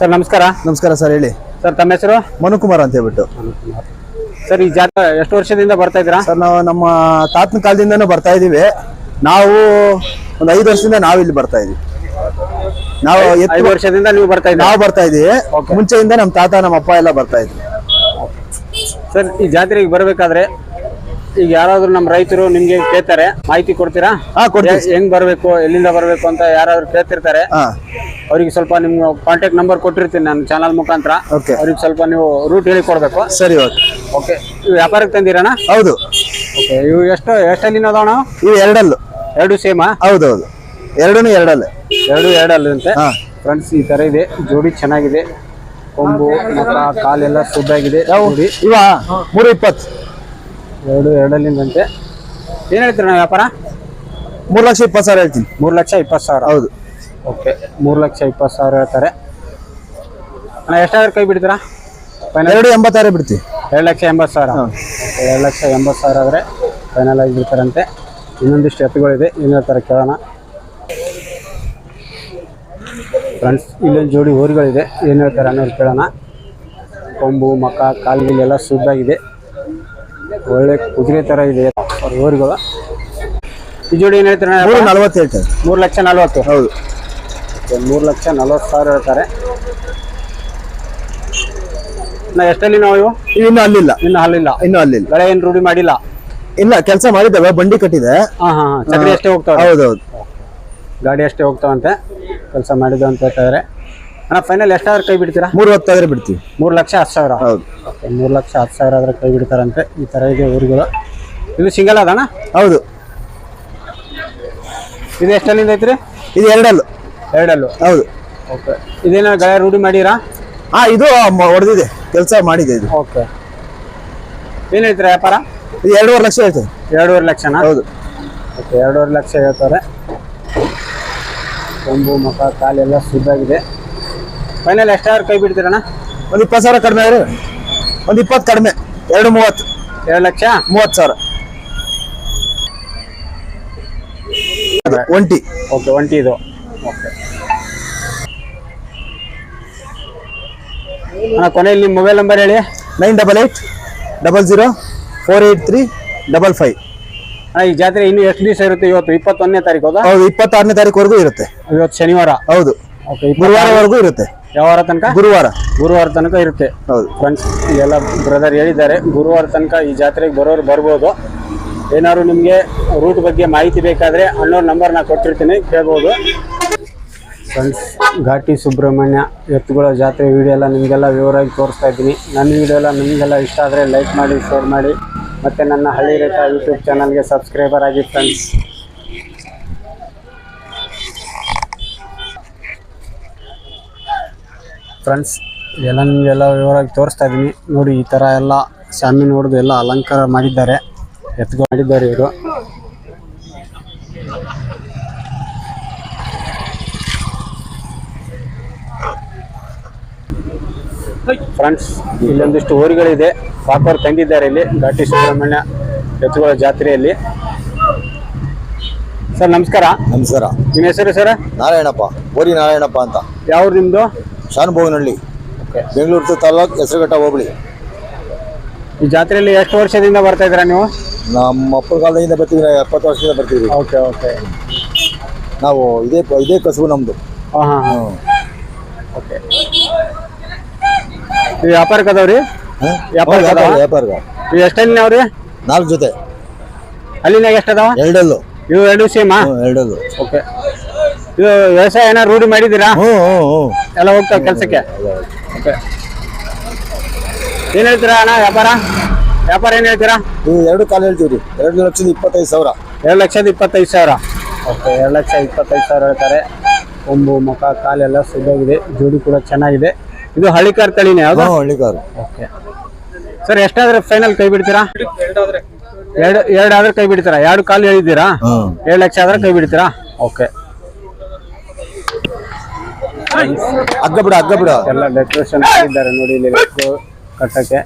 Sir ನಮಸ್ಕಾರ.
ನಮಸ್ಕಾರ ಸರ್ ಹೇಳಿ.
ಸರ್ ತಮ್ಮ ಹೆಸರು?
ಮನುಕುಮಾರ್ ಅಂತ ಹೇಳ್ಬಿಟ್ಟು.
ಸರ್ ಈ ಜಾತ್ರೆ ಎಷ್ಟು ವರ್ಷದಿಂದ ಬರ್ತಾ ಇದ್ದೀರಾ?
ಸರ್ ನಾವು ನಮ್ಮ ತಾತನ ಕಾಲದಿಂದನೂ ಬರ್ತಾ ಇದೀವಿ ನಾವು ಒಂದು ಐದು ವರ್ಷದಿಂದ ನಾವು ಇಲ್ಲಿ ಬರ್ತಾ ಇದೀವಿ. ನಾವು
ಐದು ವರ್ಷದಿಂದ ನೀವು ಬರ್ತಾ ಇದ್ದೀವಿ
ನಾವು ಬರ್ತಾ ಇದೀವಿ. ಮುಂಚೆಯಿಂದ ನಮ್ಮ ತಾತ ನಮ್ಮ ಅಪ್ಪ ಎಲ್ಲ ಬರ್ತಾ ಇದ್ವಿ
ಸರ್ ಈ ಜಾತ್ರೆಗೆ ಬರಬೇಕಾದ್ರೆ ಈಗ ಯಾರಾದ್ರೂ ನಮ್ಮ ರೈತರು ನಿಮ್ಗೆ ಕೇಳ್ತಾರೆ ಮಾಹಿತಿ ಕೊಡ್ತೀರಾ? ಹೆಂಗ್ ಬರಬೇಕು ಎಲ್ಲಿಂದ ಬರಬೇಕು ಅಂತ ಯಾರಾದ್ರೂ ಕೇಳ್ತಿರ್ತಾರೆ. ಅವ್ರಿಗೆ ಸ್ವಲ್ಪ ನಿಮ್ಮ ಕಾಂಟ್ಯಾಕ್ಟ್ ನಂಬರ್ ಕೊಟ್ಟಿರ್ತೀನಿ ನನ್ನ ಚಾನಲ್ ಮುಖಾಂತರ. ಅವ್ರಿಗೆ ಸ್ವಲ್ಪ ನೀವು ರೂಟ್ ಹೇಳಿ ಕೊಡ್ಬೇಕು.
ಸರಿ ಓಕೆ
ಓಕೆ ವ್ಯಾಪಾರಕ್ಕೆ ತಂದಿರಣ
ಹೌದು.
ಓಕೆ ಇವು ಎಷ್ಟು ಎಷ್ಟಲ್ಲಿ ಅದಾವಣ
ಇವು ಎರಡಲ್ಲು.
ಎರಡು ಸೇಮಾ?
ಹೌದೌದು. ಎರಡೂ ಎರಡಲ್ಲ.
ಎರಡು ಎರಡಲ್ಲ
ಹಾ.
ಫ್ರೆಂಡ್ಸ್ ಈ ತರ ಇದೆ. ಜೋಡಿ ಚೆನ್ನಾಗಿದೆ. ಕೊಂಬು ಮುಖ ಕಾಲೆಲ್ಲ ಸುದ್ದಾಗಿದೆ ಆಗಿದೆ.
ಇವ? ಮೂರು ಇಪ್ಪತ್ತು
ಎರಡು ಎರಡಲ್ಲಿಂದಂತೆ. ಏನು ಹೇಳ್ತೀರ ನಾವು ವ್ಯಾಪಾರ?
ಮೂರು ಲಕ್ಷ ಇಪ್ಪತ್ತು ಸಾವಿರ ಹೇಳ್ತೀನಿ.
ಮೂರು ಲಕ್ಷ ಇಪ್ಪತ್ತು ಸಾವಿರ.
ಹೌದು.
ಓಕೆ ಮೂರು ಲಕ್ಷ ಇಪ್ಪತ್ತು ಸಾವಿರ ಹೇಳ್ತಾರೆ. ಅಣ್ಣ ಎಷ್ಟಾದ್ರೂ ಕೈ ಬಿಡ್ತೀರಾ? ಫೈನಲ್
ಎರಡು ಎಂಬತ್ತಾರು ಬಿಡ್ತೀವಿ.
ಎರಡು ಲಕ್ಷ ಎಂಬತ್ತು ಸಾವಿರ. ಎರಡು ಲಕ್ಷ ಎಂಬತ್ತು ಸಾವಿರ ಆದರೆ ಫೈನಲ್ ಆಗಿ ಬಿಡ್ತಾರಂತೆ. ಇನ್ನೊಂದಿಷ್ಟು ಎತ್ತುಗಳಿದೆ. ಏನು ಹೇಳ್ತಾರೆ ಕೇಳೋಣ. ಫ್ರೆಂಡ್ಸ್ ಇಲ್ಲೊಂದು ಜೋಡಿ ಊರುಗಳಿದೆ ಏನು ಹೇಳ್ತಾರೆ ಅನ್ನೋದು ಕೇಳೋಣ. ಕೊಂಬು ಮಕ ಕಾಲ್ಗಿಲೆಲ್ಲ ಸುದ್ದಾಗಿದೆ ಒಳ್ಳೆ ಕುದುರೆ ಥರ ಇದೆ ಅವ್ರ ಊರುಗಳು ಈ ಜೋಡಿ ಏನು ಹೇಳ್ತಾರೆ
ಮೂರು ನಲ್ವತ್ತು ಹೇಳ್ತಾರೆ.
ಮೂರು ಲಕ್ಷ ನಲ್ವತ್ತು.
ಹೌದು.
ಮೂರು ಲಕ್ಷ ನಲ್ವತ್ತು ಸಾವಿರ ಹೇಳ್ತಾರೆ. ನಾ ಎಷ್ಟಲ್ಲಿ ನಾವು ಇವು?
ಅಲ್ಲಿಲ್ಲ ಇನ್ನೂ ಅಲ್ಲಿಲ್ಲ.
ಇನ್ನು ಹಲ್ಲಿಲ್ಲ
ಇನ್ನೂ ಅಲ್ಲಿಲ್ಲ.
ಬೆಳೆ ಏನು ರೂಢಿ ಮಾಡಿಲ್ಲ?
ಇಲ್ಲ ಕೆಲಸ ಮಾಡಿದ್ದಾವೆ ಬಂಡಿ ಕಟ್ಟಿದೆ.
ಹಾಂ ಹಾಂ ಹಾಂ. ಚಕ್ರಿ ಅಷ್ಟೇ ಹೋಗ್ತಾವೆ
ಹೌದೌದು.
ಗಾಡಿ ಅಷ್ಟೇ ಹೋಗ್ತಾವಂತೆ ಕೆಲಸ ಮಾಡಿದ್ದು ಅಂತ ಹೇಳ್ತಾರೆ ಅಣ್ಣ ಫೈನಲ್ ಎಷ್ಟಾದ್ರೂ ಕೈ ಬಿಡ್ತೀರಾ?
ಮೂರು ಹೊತ್ತಾದ್ರೆ ಬಿಡ್ತೀವಿ.
ಮೂರು ಲಕ್ಷ ಹತ್ತು ಸಾವಿರ?
ಹೌದು.
ಓಕೆ ಮೂರು ಲಕ್ಷ ಹತ್ತು ಸಾವಿರ ಆದ್ರೆ ಕೈ ಬಿಡ್ತಾರಂತೆ ಈ ಥರ ಇದೆ ಊರುಗಳು. ಇದು ಸಿಂಗಲ್ ಅದಣ್ಣ
ಹೌದು.
ಇದು ಎಷ್ಟಲ್ಲಿಂದ ಐತ್ರಿ?
ಇದು ಎರಡಲ್ಲು.
ಎರಡಲ್ಲು?
ಹೌದು.
ಓಕೆ. ಇದೇನೋ ಗಾಯ ರೂಢಿ ಮಾಡಿರಾ?
ಹಾಂ ಇದು ಹೊಡೆದಿದೆ. ಕೆಲಸ ಮಾಡಿದೆ ಇದು.
ಓಕೆ. ಏನು ಹೇಳ್ತೀರಾ ವ್ಯಾಪಾರ?
ಇದು ಎರಡೂವರೆ ಲಕ್ಷ ಹೇಳ್ತಾರೆ.
ಎರಡೂವರೆ ಲಕ್ಷ
ಹೌದು.
ಓಕೆ ಎರಡೂವರೆ ಲಕ್ಷ ಹೇಳ್ತಾರೆ. ಕೊಂಬು ಮುಖ ಕಾಲೆಲ್ಲ ಸುದ್ದಾಗಿದೆ ಫೈನಲ್ ಎಷ್ಟಾದ್ರು ಕೈ ಬಿಡ್ತೀರಣ್ಣ?
ಒಂದು ಇಪ್ಪತ್ತು ಸಾವಿರ ಕಡಿಮೆ ಆದ್ರೆ ಒಂದು ಇಪ್ಪತ್ತು ಕಡಿಮೆ ಎರಡು ಮೂವತ್ತು.
ಎರಡು ಲಕ್ಷ?
ಮೂವತ್ತು ಸಾವಿರ. ಒಂಟಿ.
ಓಕೆ ಒಂಟಿ ಇದು. ಓಕೆ. ಅಣ್ಣ ಕೊನೆಯಲ್ಲಿ ನಿಮ್ಮ ಮೊಬೈಲ್ ನಂಬರ್ ಹೇಳಿ.
Nine double eight double zero four eight three double five.
ಈ ಜಾತ್ರೆ ಇನ್ನು ಎಷ್ಟು ದಿವಸ ಇರುತ್ತೆ? ಇವತ್ತು ಇಪ್ಪತ್ತೊಂದನೇ ತಾರೀಕು ಹೌದಾ?
ಹೌದು ಇಪ್ಪತ್ತಾರನೇ ತಾರೀಕುವರೆಗೂ ಇರುತ್ತೆ.
ಇವತ್ತು ಶನಿವಾರ?
ಹೌದು
ಓಕೆ
ಗುರುವಾರವರೆಗೂ ಇರುತ್ತೆ.
ಯಾವಾರ ತನಕ?
ಗುರುವಾರ.
ಗುರುವಾರ ತನಕ ಇರುತ್ತೆ.
ಹೌದು.
ಫ್ರೆಂಡ್ಸ್ ಎಲ್ಲ ಬ್ರದರ್ ಹೇಳಿದ್ದಾರೆ ಗುರುವಾರ ತನಕ ಈ ಜಾತ್ರೆಗೆ ಬರೋರು ಬರ್ಬೋದು. ಏನಾದ್ರು ನಿಮಗೆ ರೂಟ್ ಬಗ್ಗೆ ಮಾಹಿತಿ ಬೇಕಾದರೆ ಅನ್ನೋ ನಂಬರ್ ನಾ ಕೊಟ್ಟಿರ್ತೀನಿ ಕೇಳ್ಬೋದು. ಫ್ರೆಂಡ್ಸ್ ಘಾಟಿ ಸುಬ್ರಹ್ಮಣ್ಯ, ಎತ್ತುಗಳ ಜಾತ್ರೆ ವಿಡಿಯೋ ಎಲ್ಲ ನಿಮಗೆಲ್ಲ ವಿವರವಾಗಿ ತೋರಿಸ್ತಾ ಇದ್ದೀನಿ. ನನ್ನ ವಿಡಿಯೋ ಎಲ್ಲ ನಿಮಗೆಲ್ಲ ಇಷ್ಟ ಆದರೆ ಲೈಕ್ ಮಾಡಿ ಶೇರ್ ಮಾಡಿ. ಮತ್ತು ನನ್ನ ಹಳ್ಳಿ ರೇಟ ಯೂಟ್ಯೂಬ್ ಚಾನಲ್ಗೆ ಸಬ್ಸ್ಕ್ರೈಬರ್ ಆಗಿ ಫ್ರೆಂಡ್ಸ್ ಫ್ರೆಂಡ್ಸ್ ಎಲ್ಲ ನಿಮಗೆಲ್ಲ ವಿವರವಾಗಿ ತೋರಿಸ್ತಾ ಇದ್ದೀನಿ. ನೋಡಿ, ಈ ಥರ ಎಲ್ಲ ಶಾಮಿ ನೋಡಿದು ಎಲ್ಲ ಅಲಂಕಾರ ಮಾಡಿದ್ದಾರೆ. ಎತ್ತುಗಳು ಮಾಡಿದ್ದಾರೆ ಇವರು. ಫ್ರೆಂಡ್ಸ್ ಇಲ್ಲೊಂದಿಷ್ಟು ಊರುಗಳಿದೆ ಪಾಪರ್ ತಂದಿದ್ದಾರೆ ಇಲ್ಲಿ. ಘಾಟಿ ಸುಬ್ರಹ್ಮಣ್ಯ ಎತ್ತುಗಳ ಜಾತ್ರೆಯಲ್ಲಿ. ಸರ್ ನಮಸ್ಕಾರ.
ನಮಸ್ಕಾರ.
ನಿಮ್ಮ ಹೆಸರು ಸರ್
ನಾರಾಯಣಪ್ಪ. ಓರಿ ನಾರಾಯಣಪ್ಪ ಅಂತ.
ಯಾವ್ದು ನಿಮ್ಮದು
ಶಾನುಭೋಗನಹಳ್ಳಿ. ಬೆಂಗಳೂರು ತಾಲೂಕು ಹೆಸರುಘಟ್ಟ ಹೋಬಳಿ.
ಈ ಜಾತ್ರೆಯಲ್ಲಿ ಎಷ್ಟು ವರ್ಷದಿಂದ ಬರ್ತಾ ಇದ್ದೀರಾ ನೀವು?
ನಮ್ಮ ಅಪ್ಪ ಕಾಲದಿಂದ ಬರ್ತೀವಿ ಎಪ್ಪತ್ತು ವರ್ಷದಿಂದ ಬರ್ತೀವಿ
ಓಕೆ ಓಕೆ
ನಾವು ಇದೇ ಇದೇ ಕಸುಬು ನಮ್ಮದು
ಹಾಂ ಹಾಂ ಹಾಂ ಓಕೆ ಇವು ವ್ಯಾಪಾರಕ್ಕೆ. ಅದಾವ್ರಿ ವ್ಯಾಪಾರ ಎಷ್ಟಲ್ಲಿ ಅವ್ರಿ
ನಾಲ್ಕು ಜೊತೆ.
ಅಲ್ಲಿನಾಗ ಎಷ್ಟು ಅದಾವ?
ಎರಡಲ್ಲು.
ಇವು ಎರಡು ಸೇಮಾ?
ಎರಡಲ್ಲು.
ಓಕೆ. ಇದು ವ್ಯವಸಾಯ ಏನಾರು ರೂಢಿ ಮಾಡಿದ್ದೀರಾ? ಎಲ್ಲ ಹೋಗ್ತಾವ ಕೆಲಸಕ್ಕೆ? ಓಕೆ. ಏನು ಹೇಳ್ತೀರಾ ಅಣ್ಣ ವ್ಯಾಪಾರ? ವ್ಯಾಪಾರ ಏನು ಹೇಳ್ತೀರಾ?
ಇವು ಎರಡು ಕಾಲು ಹೇಳ್ತೀವಿ ರೀ ಎರಡು ಲಕ್ಷದ ಇಪ್ಪತ್ತೈದು ಸಾವಿರ.
ಎರಡು ಲಕ್ಷದ ಇಪ್ಪತ್ತೈದು ಸಾವಿರ. ಓಕೆ ಎರಡು ಲಕ್ಷ ಇಪ್ಪತ್ತೈದು ಸಾವಿರ ಹೇಳ್ತಾರೆ. ಒಂಬು ಮುಖ ಕಾಲೆಲ್ಲ ಸುದ್ದಾಗಿದೆ. ಜೋಡಿ ಕೂಡ ಚೆನ್ನಾಗಿದೆ. ಇದು ಹಳ್ಳಿಕಾರ್ ತಳಿನೇ ಯಾವ್ದು?
ಹಳ್ಳಿಕಾರು
ಓಕೆ ಸರ್ ಎಷ್ಟಾದ್ರೆ ಫೈನಲ್ ಕೈ ಬಿಡ್ತೀರಾ? ಎರಡು ಆದ್ರೆ ಕೈ ಬಿಡ್ತೀರಾ? ಎರಡು ಕಾಲು ಹೇಳಿದ್ದೀರಾ
ಎರಡು
ಏಳು ಲಕ್ಷ ಆದ್ರೆ ಕೈ ಬಿಡ್ತೀರಾ? ಓಕೆ
ಅಗ್ಗ ಬಿಡ ಅಗ್ಗ ಬಿಡ.
ಎಲ್ಲ ಡೆಕೋರೇಷನ್ ಮಾಡಿದ್ದಾರೆ ನೋಡಿ ಇಲ್ಲಿ ಕಟ್ಟಕ್ಕೆ.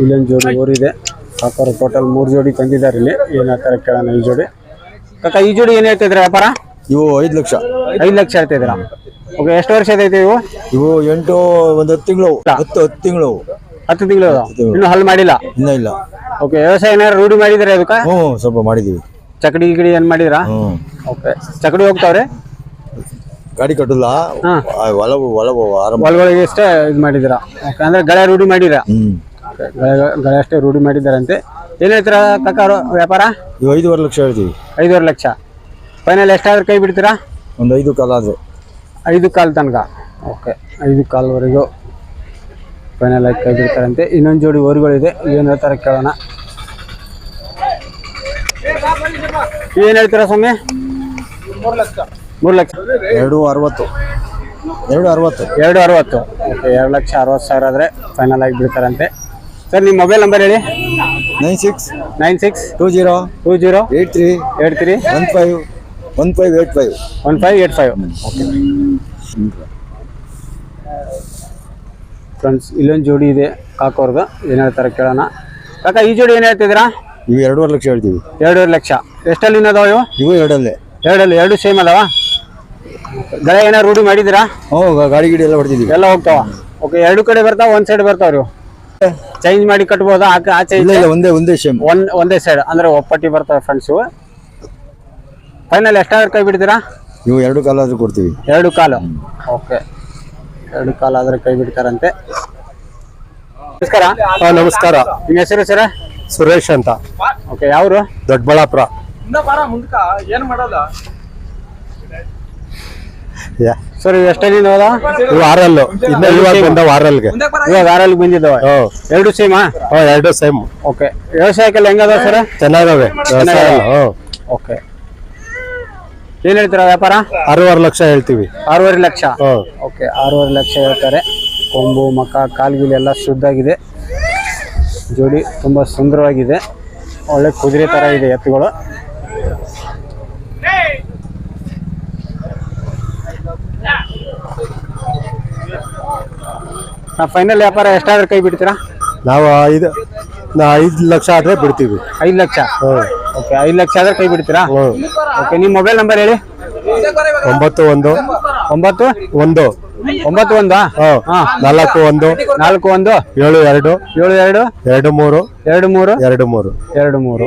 ಇಲ್ಲೊಂದು ಜೋಡಿ ಊರಿದೆ ಸಾಕಾರ ಟೋಟಲ್ ಮೂರು ಜೋಡಿ ತಂದಿದ್ದಾರೆ ಇಲ್ಲಿ. ಏನಾಗ್ತಾರೆ ಕೇಳೋಣ ಈ ಜೋಡಿ? ಕಾಕ ಈ ಜೋಡಿ ಏನ್ ಹೇಳ್ತಿದ್ರೆ ವ್ಯಾಪಾರ?
ಇವು ಐದು ಲಕ್ಷ.
ಐದು ಲಕ್ಷ ಹೇಳ್ತಿದ್ದೀರಾ ಓಕೆ ಎಷ್ಟು ವರ್ಷ ಐತೆ ಇವು
ಇವು ಎಂಟು ಒಂದು ಹತ್ತು ತಿಂಗಳು ಹತ್ತು ಹತ್ತು ತಿಂಗಳು
ಹತ್ತು ತಿಂಗಳು ಇನ್ನು ಹಲ್ ಮಾಡಿಲ್ಲ?
ಇನ್ನೂ ಇಲ್ಲ.
ಓಕೆ ವ್ಯವಸಾಯ ಏನಾದ್ರು ರೂಢಿ ಮಾಡಿದ್ರೆ ಅದಕ್ಕೆ
ಹ್ಞೂ ಸ್ವಲ್ಪ ಮಾಡಿದ್ದೀವಿ.
ಚಕಡಿ ಗಿಡಿ ಏನ್ ಮಾಡಿದ್ರಾ
ಹ್ಞೂ.
ಓಕೆ ಚಕಡಿ ಹೋಗ್ತಾವ್ರೆ?
ಗಾಡಿ ಕಟ್ಟಲ್ಲ.
ಹಾ.
ಒಳವು
ಹೊಲಗಳಿಗೆ ಅಷ್ಟೇ ಇದು ಮಾಡಿದ್ದೀರಾ? ಓಕೆ ಅಂದರೆ ಗಳೆ ರೂಢಿ ಮಾಡಿರಾ ಗಳೆ ಅಷ್ಟೇ ರೂಢಿ ಮಾಡಿದ್ದಾರಂತೆ. ಏನ್ ಹೇಳ್ತೀರಾ ಕಾಕ ಅವ್ರು ವ್ಯಾಪಾರ?
ಇವು ಐದೂವರೆ ಲಕ್ಷ ಹೇಳ್ತೀವಿ.
ಐದೂವರೆ ಲಕ್ಷ. ಫೈನಲ್ ಎಷ್ಟಾದ್ರೂ ಕೈ ಬಿಡ್ತೀರಾ?
ಒಂದು ಐದು ಕಾಲ ಆದ್ರೆ.
ಐದು ಕಾಲ್ ತನಕ. ಓಕೆ ಐದು ಕಾಲ್ವರೆಗೂ ಫೈನಲ್ ಆಗಿ ಕೈ ಬಿಡ್ತಾರಂತೆ. ಇನ್ನೊಂದು ಜೋಡಿ ಊರುಗಳಿದೆ ಏನು ಹೇಳ್ತಾರೆ ಕೇಳೋಣ. ಏನು ಹೇಳ್ತೀರಾ ಸ್ವಾಮಿ? ಮೂರು ಲಕ್ಷ.
ಎರಡು ಅರವತ್ತು. ಎರಡು ಅರವತ್ತು.
ಎರಡು ಅರವತ್ತು. ಓಕೆ ಎರಡು ಲಕ್ಷ ಅರವತ್ತು ಸಾವಿರ ಆದರೆ ಫೈನಲ್ ಆಗಿ ಬಿಡ್ತಾರಂತೆ. ಸರ್ ನಿಮ್ಮ ಮೊಬೈಲ್ ನಂಬರ್ ಹೇಳಿ.
Nine six
nine six
two zero
two zero
eight three
eight three
one five one five eight five
one five eight five okay friends ಇಲ್ಲೊಂದು ಜೋಡಿ ಇದೆ ಕಾಕೋರ್ದು ಏನು ಹೇಳ್ತಾರೆ ಕೇಳೋಣ. ಕಾಕ ಈ ಜೋಡಿ ಏನು ಹೇಳ್ತಿದ್ದೀರಾ?
ಇವು ಎರಡೂವರೆ ಲಕ್ಷ ಹೇಳ್ತೀವಿ.
ಎರಡೂವರೆ ಲಕ್ಷ. ಎಷ್ಟಲ್ಲಿ ಇನ್ನದಾವ ಇವು
ಇವು ಎರಡಲ್ಲೇ.
ಎರಡಲ್ಲಿ ಎರಡು ಸೇಮ್ ಅದಾವ ಗಳೆ ಏನಾರು ರೂಢಿ ಮಾಡಿದ್ದೀರಾ?
ಹ್ಞೂ ಗಾಡಿ ಗಿಡಿ ಎಲ್ಲ ಹೊಡೆದಿದ್ದೀವಿ.
ಎಲ್ಲ ಹೋಗ್ತಾವ. ಓಕೆ ಎರಡು ಕಡೆ ಬರ್ತಾವ ಒಂದು ಸೈಡ್ ಬರ್ತಾವ ಇವು ಚೇಂಜ್ ಮಾಡಿ ಕಟ್ಬೋದಾ? ಆ
ಇಲ್ಲ ಒಂದೇ ಒಂದೇ ಸೇಮ್
ಒಂದ್ ಒಂದೇ ಸೈಡ್ ಅಂದ್ರೆ ಒಪ್ಪಟ್ಟಿ ಬರ್ತಾವೆ ಫ್ರೆಂಡ್ಸ್ ಫೈನಲ್ ಎಷ್ಟಾದ್ರೂ ಕೈ ಬಿಡ್ತೀರಾ?
ನೀವು ಎರಡು ಕಾಲ ಆದ್ರೂ ಕೊಡ್ತೀವಿ.
ಎರಡು ಕಾಲು? ಓಕೆ ಎರಡು ಕಾಲು ಆದ್ರೆ ಕೈ ಬಿಡ್ತಾರಂತೆ. ನಮಸ್ಕಾರ.
ನಮಸ್ಕಾರ.
ನಿಮ್ಮ ಹೆಸರು ಸರ?
ಸುರೇಶ್ ಅಂತ.
ಓಕೆ ಯಾವ್ರು?
ದೊಡ್ಡಬಳ್ಳಾಪುರ.
ಸರ್ ಎಷ್ಟಲ್ಲಿಂದ ಹೋದ?
ಇವು ಆರಲ್ಲು ಇನ್ನ ಇವಾಗ ಬಂದ ಆರಲ್ಗೆ
ಇವಾಗ ಆರಲ್ಲಿ ಬಂದಿದ್ದಾವ? ಎರಡು ಸೇಮಾ
ಹ್ಞೂ ಎರಡು ಸೇಮ್
ಓಕೆ ವ್ಯವಸಾಯಕ್ಕೆಲ್ಲ ಹೆಂಗದ ಸರ್?
ಚೆನ್ನಾಗವೆ. ವ್ಯವಸಾಯ ಎಲ್ಲ, ಹ್ಞೂ
ಓಕೆ ಏನ್ ಹೇಳ್ತೀರಾ ವ್ಯಾಪಾರ?
ಆರೂವರೆ ಲಕ್ಷ ಹೇಳ್ತೀವಿ.
ಆರೂವರೆ ಲಕ್ಷ? ಓಕೆ ಆರೂವರೆ ಲಕ್ಷ ಹೇಳ್ತಾರೆ. ಕೊಂಬು ಮಕ ಕಾಲ್ಗಿಲ್ ಎಲ್ಲ ಶುದ್ಧಾಗಿದೆ. ಜೋಡಿ ತುಂಬ ಸುಂದರವಾಗಿದೆ. ಒಳ್ಳೆ ಕುದುರೆ ಥರ ಇದೆ ಎತ್ತುಗಳು. ಫೈನಲ್ ವ್ಯಾಪಾರ ಎಷ್ಟಾದ್ರೂ ಕೈ ಬಿಡ್ತೀರಾ?
ನಾವು ಐದು ನಾ ಐದು ಲಕ್ಷ ಆದರೆ ಬಿಡ್ತೀವಿ.
ಐದು ಲಕ್ಷ?
ಹ್ಞೂ
ಓಕೆ ಐದು ಲಕ್ಷ ಆದ್ರೆ ಕೈ ಬಿಡ್ತೀರಾ? ಓಕೆ ನಿಮ್ಮ ಮೊಬೈಲ್ ನಂಬರ್ ಹೇಳಿ.
ಒಂಬತ್ತು ಒಂದು.
ಒಂಬತ್ತು?
ಒಂದು.
ಒಂಬತ್ತು ಒಂದಾ?
ನಾಲ್ಕು ಒಂದು.
ನಾಲ್ಕು ಒಂದು?
ಏಳು ಎರಡು.
ಏಳು ಎರಡು?
ಎರಡು ಮೂರು.
ಎರಡು ಮೂರು?
ಎರಡು ಮೂರು.
ಎರಡು ಮೂರು.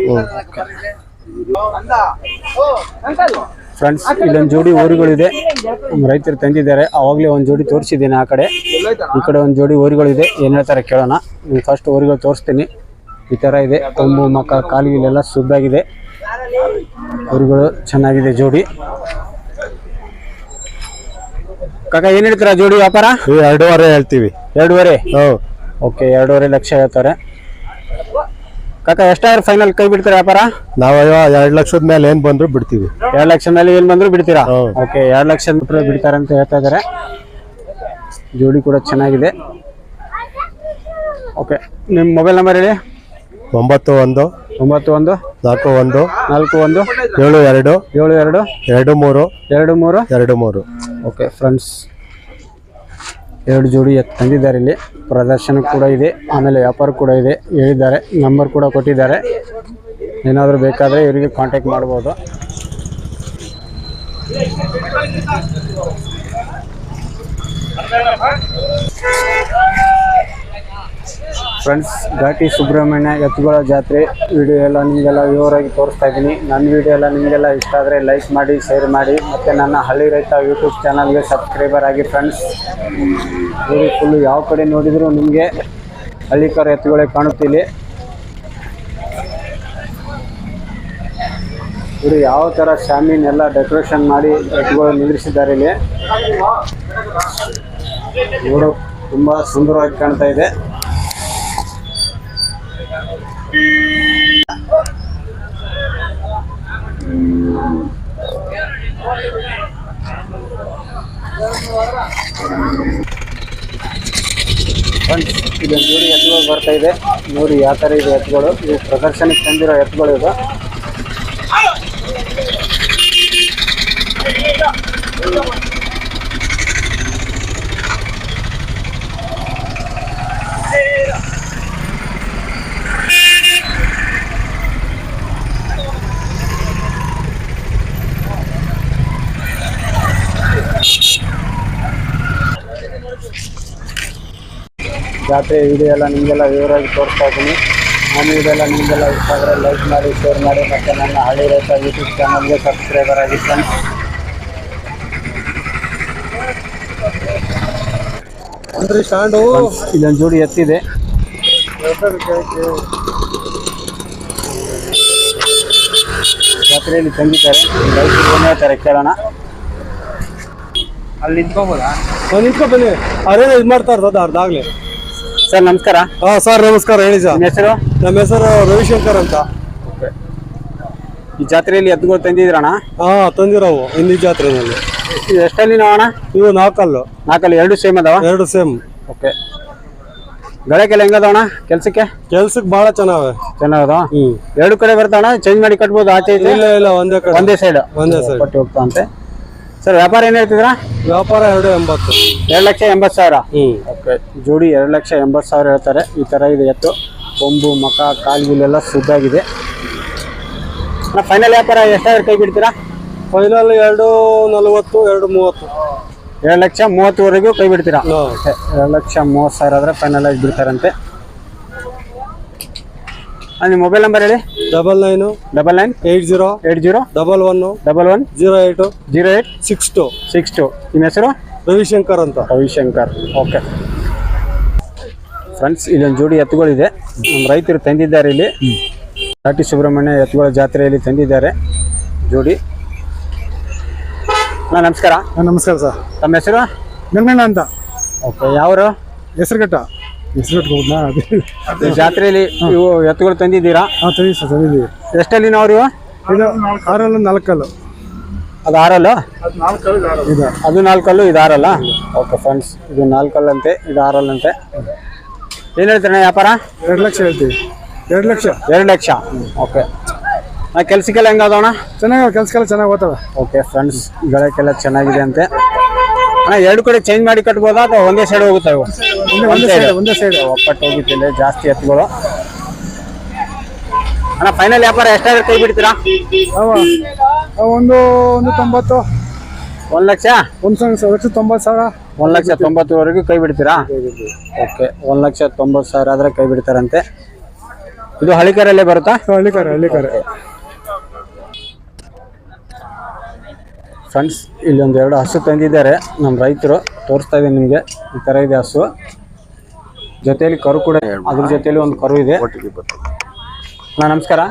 ಫ್ರೆಂಡ್ಸ್ ಇಲ್ಲೊಂದು ಜೋಡಿ ಊರುಗಳಿದೆ. ರೈತರು ತಂದಿದ್ದಾರೆ. ಅವಾಗಲೇ ಒಂದು ಜೋಡಿ ತೋರಿಸಿದ್ದೀನಿ ಆ ಕಡೆ. ಈ ಕಡೆ ಒಂದು ಜೋಡಿ ಊರುಗಳಿದೆ. ಏನು ಹೇಳ್ತಾರೆ ಕೇಳೋಣ. ಫಸ್ಟ್ ಊರುಗಳು ತೋರಿಸ್ತೀನಿ. ಈ ಥರ ಇದೆ. ಕೊಂಬು ಮಕ್ಕ ಕಾಲಿಗೆಲ್ಲ ಶುದ್ಧಾಗಿದೆ ಕುರಿಗಳು ಚೆನ್ನಾಗಿದೆ ಜೋಡಿ. ಕಾಕ ಏನು ಹೇಳ್ತೀರಾ ಜೋಡಿ ವ್ಯಾಪಾರ?
ಎರಡೂವರೆ ಹೇಳ್ತೀವಿ.
ಎರಡೂವರೆ? ಓಕೆ ಎರಡೂವರೆ ಲಕ್ಷ ಹೇಳ್ತಾರೆ. ಕಾಕ ಎಷ್ಟಾದ್ರೂ ಫೈನಲ್ ಕೈ ಬಿಡ್ತಾರೆ ವ್ಯಾಪಾರ?
ನಾವು ಎರಡು ಲಕ್ಷದ ಮೇಲೆ ಏನು ಬಂದ್ರು ಬಿಡ್ತೀವಿ.
ಎರಡು ಲಕ್ಷ ಮೇಲೆ ಏನ್ ಬಂದ್ರು ಬಿಡ್ತೀರಾ? ಓಕೆ ಎರಡು ಲಕ್ಷ ಬಿಡ್ತಾರೆ ಅಂತ ಹೇಳ್ತಾ ಇದ್ದಾರೆ ಜೋಡಿ ಕೂಡ ಚೆನ್ನಾಗಿದೆ. ಓಕೆ ನಿಮ್ಮ ಮೊಬೈಲ್ ನಂಬರ್ ಹೇಳಿ.
ಒಂಬತ್ತು ಒಂದು
ಒಂಬತ್ತು ಒಂದು
ನಾಲ್ಕು ಒಂದು
ನಾಲ್ಕು ಒಂದು
ಏಳು ಎರಡು
ಏಳು ಎರಡು
ಎರಡು ಮೂರು
ಎರಡು ಮೂರು.
ಎರಡು ಮೂರು.
ಓಕೆ ಫ್ರೆಂಡ್ಸ್ ಎರಡು ಜೋಡಿ ಎತ್ತು ತಂದಿದ್ದಾರೆ ಇಲ್ಲಿ. ಪ್ರದರ್ಶನ ಕೂಡ ಇದೆ ಆಮೇಲೆ ವ್ಯಾಪಾರ ಕೂಡ ಇದೆ ಹೇಳಿದ್ದಾರೆ ನಂಬರ್ ಕೂಡ ಕೊಟ್ಟಿದ್ದಾರೆ. ಏನಾದರೂ ಬೇಕಾದರೆ ಇವರಿಗೆ ಕಾಂಟ್ಯಾಕ್ಟ್ ಮಾಡ್ಬೋದು. ಫ್ರೆಂಡ್ಸ್ ಘಾಟಿ ಸುಬ್ರಹ್ಮಣ್ಯ ಎತ್ತುಗಳ ಜಾತ್ರೆ. ವಿಡಿಯೋ ಎಲ್ಲ ನಿಮಗೆಲ್ಲ ವಿವರವಾಗಿ ತೋರಿಸ್ತಾ ಇದ್ದೀನಿ. ನನ್ನ ವಿಡಿಯೋ ಎಲ್ಲ ನಿಮಗೆಲ್ಲ ಇಷ್ಟ ಆದರೆ ಲೈಕ್ ಮಾಡಿ ಶೇರ್ ಮಾಡಿ. ಮತ್ತು ನನ್ನ ಹಳ್ಳಿ ರೈತ ಯೂಟ್ಯೂಬ್ ಚಾನಲ್ಗೆ ಸಬ್ಸ್ಕ್ರೈಬರ್ ಆಗಿ ಫ್ರೆಂಡ್ಸ್ ಇಲ್ಲಿ ಫುಲ್ಲು ಯಾವ ಕಡೆ ನೋಡಿದ್ರು ನಿಮಗೆ ಹಳ್ಳಿಕರ ಎತ್ತುಗಳೇ ಕಾಣುತ್ತಿಲ್ಲಿ ಇವರು ಯಾವ ಥರ ಶಾಮೀನ್ ಎಲ್ಲ ಡೆಕೋರೇಷನ್ ಮಾಡಿ ಎತ್ತುಗಳು ನಿಲ್ಲಿಸಿದ್ದಾರೆ ಇಲ್ಲಿ. ನೋಡೋ, ತುಂಬ ಸುಂದರವಾಗಿ ಕಾಣ್ತಾ ಇದೆ. ಫ್ರೆಂಡ್ಸ್ ನೂರು ಎತ್ತುಗಳು ಬರ್ತಾ ಇದೆ. ನೋಡಿ ಯಾವ ಥರ ಇದೆ ಎತ್ತುಗಳು? ಇದು ಪ್ರದರ್ಶನಕ್ಕೆ ತಂದಿರೋ ಎತ್ತುಗಳು ಇದು. ಜಾತ್ರೆ ವಿಡಿಯೋ ಎಲ್ಲ ನಿಮಗೆಲ್ಲ ವಿವರವಾಗಿ ತೋರಿಸ್ತಾ ಇದ್ದೀನಿ. ವಿಡಿಯೋ ಎಲ್ಲ ನಿಮಗೆಲ್ಲ ಇಷ್ಟ ಆದರೆ ಲೈಕ್ ಮಾಡಿ ಶೇರ್ ಮಾಡಿ ಮತ್ತು ನನ್ನ ಹಳ್ಳಿ ರೈತ ಯೂಟ್ಯೂಬ್ ಚಾನಲ್ಗೆ ಸಬ್ಸ್ಕ್ರೈಬರ್ ಆಗಿ ಫ್ರೆಂಡ್ಸ್
ಅಂದ್ರೆ ಸ್ಟ್ಯಾಂಡು
ಇಲ್ಲೊಂದು ಜೋಡಿ ಎತ್ತಿದೆ. ಜಾತ್ರೆಯಲ್ಲಿ ತಂದಿದ್ದಾರೆ ರೈತರು ಇರ್ತಾರೆ ಕೇಳೋಣ. ಅಲ್ಲಿ ನಿಂತ್ಕೊಬೋದಾ?
ನಿಂತ್ಕೊ ಬನ್ನಿ. ಅದೇನೋ ಇದು ಮಾಡ್ತಾ ಇರ್ತದ ಅರ್ಧಾಗ್ಲಿ
ಸರ್ ನಮಸ್ಕಾರ.
ಹಾ ಸರ್ ನಮಸ್ಕಾರ ಹೇಳಿ ಸರ್.
ನಿಮ್ಮ ಹೆಸರು?
ನಮ್ಮ ಹೆಸರು ರವಿಶಂಕರ್ ಅಂತ.
ಈ ಜಾತ್ರೆಯಲ್ಲಿ ಎತ್ತುಗಳು ತಂದಿದ್ರಣ್ಣ
ಹಾ ತಂದಿರೋವು ಹಿಂದಿ ಜಾತ್ರೆನಲ್ಲಿ.
ಇದು ಎಷ್ಟಲ್ಲಿ ನಾವಣ ಅಣ್ಣ?
ಇವು ನಾಲ್ಕಲ್ಲು
ನಾಲ್ಕಲ್ಲಿ ಎರಡು ಸೇಮ್ ಅದಾವ?
ಎರಡು ಸೇಮ್.
ಓಕೆ. ಗಳಕ್ಕೆಲ್ಲ ಹೆಂಗದವಣ ಕೆಲ್ಸಕ್ಕೆ?
ಕೆಲ್ಸಕ್ಕೆ ಭಾಳ ಚೆನ್ನಾವೆ.
ಚೆನ್ನಾಗದ?
ಹ್ಮ್.
ಎರಡು ಕಡೆ ಬರ್ತಾವಣ ಚೇಂಜ್ ಮಾಡಿ ಕಟ್ಬೋದು ಆಚೆ ಈಚೆ?
ಇಲ್ಲ ಇಲ್ಲ ಒಂದೇ ಕಡೆ.
ಒಂದೇ ಸೈಡ್
ಒಂದೇ ಸೈಡ್
ಕೊಟ್ಟು ಹೋಗ್ತಾ ಅಂತೆ. ಸರ್ ವ್ಯಾಪಾರ ಏನ್ ಹೇಳ್ತಿದ್ರಾ
ವ್ಯಾಪಾರ ಎರಡು ಎಂಬತ್ತು.
ಎರಡು ಲಕ್ಷ ಎಂಬತ್ತು ಸಾವಿರ? ಓಕೆ ಜೋಡಿ ಎರಡು ಲಕ್ಷ ಎಂಬತ್ತು ಸಾವಿರ ಹೇಳ್ತಾರೆ. ಈ ಥರ ಇದೆ ಎತ್ತು. ಕೊಂಬು ಮಕ ಕಾಲ್ಗಿಲೆಲ್ಲ ಸುದ್ದಾಗಿದೆ ಫೈನಲ್ ವ್ಯಾಪಾರ ಎಷ್ಟಾದ್ರೆ ಕೈ ಬಿಡ್ತೀರಾ?
ಫೈನಲ್ ಎರಡು ನಲವತ್ತು ಎರಡು ಮೂವತ್ತು.
ಎರಡು ಲಕ್ಷ ಮೂವತ್ತುವರೆಗೂ ಕೈ ಬಿಡ್ತೀರಾ? ಎರಡು ಲಕ್ಷ ಮೂವತ್ತು ಸಾವಿರ ಆದರೆ ಫೈನಲ್ ಆಗಿ ಬಿಡ್ತಾರಂತೆ. ನಿಮ್ಮ ಮೊಬೈಲ್ ನಂಬರ್ ಹೇಳಿ.
Double nine
double nine
eight zero
eight zero
double one
double one
zero eight
zero eight
six two
six two. ನಿಮ್ಮ ಹೆಸರು?
ರವಿಶಂಕರ್ ಅಂತ.
ರವಿಶಂಕರ್. ಓಕೆ ಫ್ರೆಂಡ್ಸ್ ಇಲ್ಲೊಂದು ಜೋಡಿ ಎತ್ತುಗಳಿದೆ. ನಮ್ಮ ರೈತರು ತಂದಿದ್ದಾರೆ ಇಲ್ಲಿ. ಸಾಟಿ ಸುಬ್ರಹ್ಮಣ್ಯ ಎತ್ತುಗಳ ಜಾತ್ರೆಯಲ್ಲಿ ತಂದಿದ್ದಾರೆ. ಜೋಡಿ. ಅಣ್ಣ ನಮಸ್ಕಾರ.
ನಮಸ್ಕಾರ ಸರ್.
ತಮ್ಮ ಹೆಸರು?
ಗಂಗಣ್ಣ ಅಂತ.
ಓಕೆ ಯಾವರು?
ಹೆಸರುಘಟ್ಟ.
ಜಾತ್ರೆಯಲ್ಲಿ ನೀವು ಎತ್ತುಗಳು ತಂದಿದ್ದೀರಾ?
ಹಾಂ ತಂದಿ ಸರ್ ತಂದಿದ್ದೀವಿ.
ಎಷ್ಟಲ್ಲಿ ನಾವು ಇವು?
ಇದು ಆರಲ್ಲು ನಾಲ್ಕಲ್ಲು.
ಅದು ಆರಲ್ಲು?
ಇದು
ಅದು ನಾಲ್ಕಲ್ಲು ಇದು ಆರಲ್ಲ? ಓಕೆ ಫ್ರೆಂಡ್ಸ್ ಇದು ನಾಲ್ಕಲ್ಲಂತೆ ಇದು ಆರಲ್ಲಂತೆ. ಏನು ಹೇಳ್ತೀರಣ್ಣ ವ್ಯಾಪಾರ?
ಎರಡು ಲಕ್ಷ ಹೇಳ್ತೀವಿ. ಎರಡು ಲಕ್ಷ.
ಎರಡು ಲಕ್ಷ. ಓಕೆ. ನಾ ಕೆಲ್ಸಕ್ಕೆಲ್ಲ ಹೆಂಗದವಣ
ಚೆನ್ನಾಗಿ ಕೆಲ್ಸಕ್ಕೆಲ್ಲ ಚೆನ್ನಾಗಿ ಓದ್ತವೆ.
ಓಕೆ ಫ್ರೆಂಡ್ಸ್ ಗಳಕ್ಕೆಲ್ಲ ಚೆನ್ನಾಗಿದೆ ಅಂತೆ. ಅಣ್ಣ ಎರಡು ಕಡೆ ಚೇಂಜ್ ಮಾಡಿ ಕಟ್ಬೋದಾ ಅಥವಾ ಒಂದೇ ಸೈಡ್ ಹೋಗುತ್ತೆ ಇವು?
ಒಂದೇ ಸೈಡ್ ಒಂದೇ.
ಒಪ್ಪಟ್ಟು ಹೋಗುತ್ತಿಲ್ಲ ಜಾಸ್ತಿ ಎತ್ತುಗಳು. ಅಣ್ಣ ಫೈನಲ್ ವ್ಯಾಪಾರ ಎಷ್ಟಾದ್ರೆ ಕೈ ಬಿಡ್ತೀರಾ?
ಅವ ಅವ ಒಂದು ಒಂದು ತೊಂಬತ್ತು.
ಒಂದ್ ಲಕ್ಷ?
ಒಂದು ಸಾವಿರ ಲಕ್ಷ ತೊಂಬತ್ತು ಸಾವಿರ.
ಒಂದ್ ಲಕ್ಷ ತೊಂಬತ್ತುವರೆಗೂ ಕೈ ಬಿಡ್ತೀರಾ? ಓಕೆ ಒಂದ್ ಲಕ್ಷ ತೊಂಬತ್ತು ಸಾವಿರ ಆದ್ರೆ ಕೈ ಬಿಡ್ತಾರಂತೆ. ಇದು ಹಳಿಕರಲ್ಲೇ ಬರುತ್ತಾ?
ಹಳ್ಳಿಕಾರೆ ಹಳ್ಳಿಕಾರೆ.
ಫ್ರೆಂಡ್ಸ್ ಇಲ್ಲಿ ಒಂದು ಎರಡು ಹಸು ತಂದಿದ್ದಾರೆ. ನಮ್ಮ ರೈತರು ತೋರಿಸ್ತಾ ಇದೆ ನಿಮಗೆ. ಈ ಥರ ಇದೆ ಹಸು. ಜೊತೆಯಲ್ಲಿ ಕರು ಕೂಡ ಅದ್ರ ಜೊತೆಯಲ್ಲಿ ಒಂದು ಕರು ಇದೆ. ಅಣ್ಣ ನಮಸ್ಕಾರ.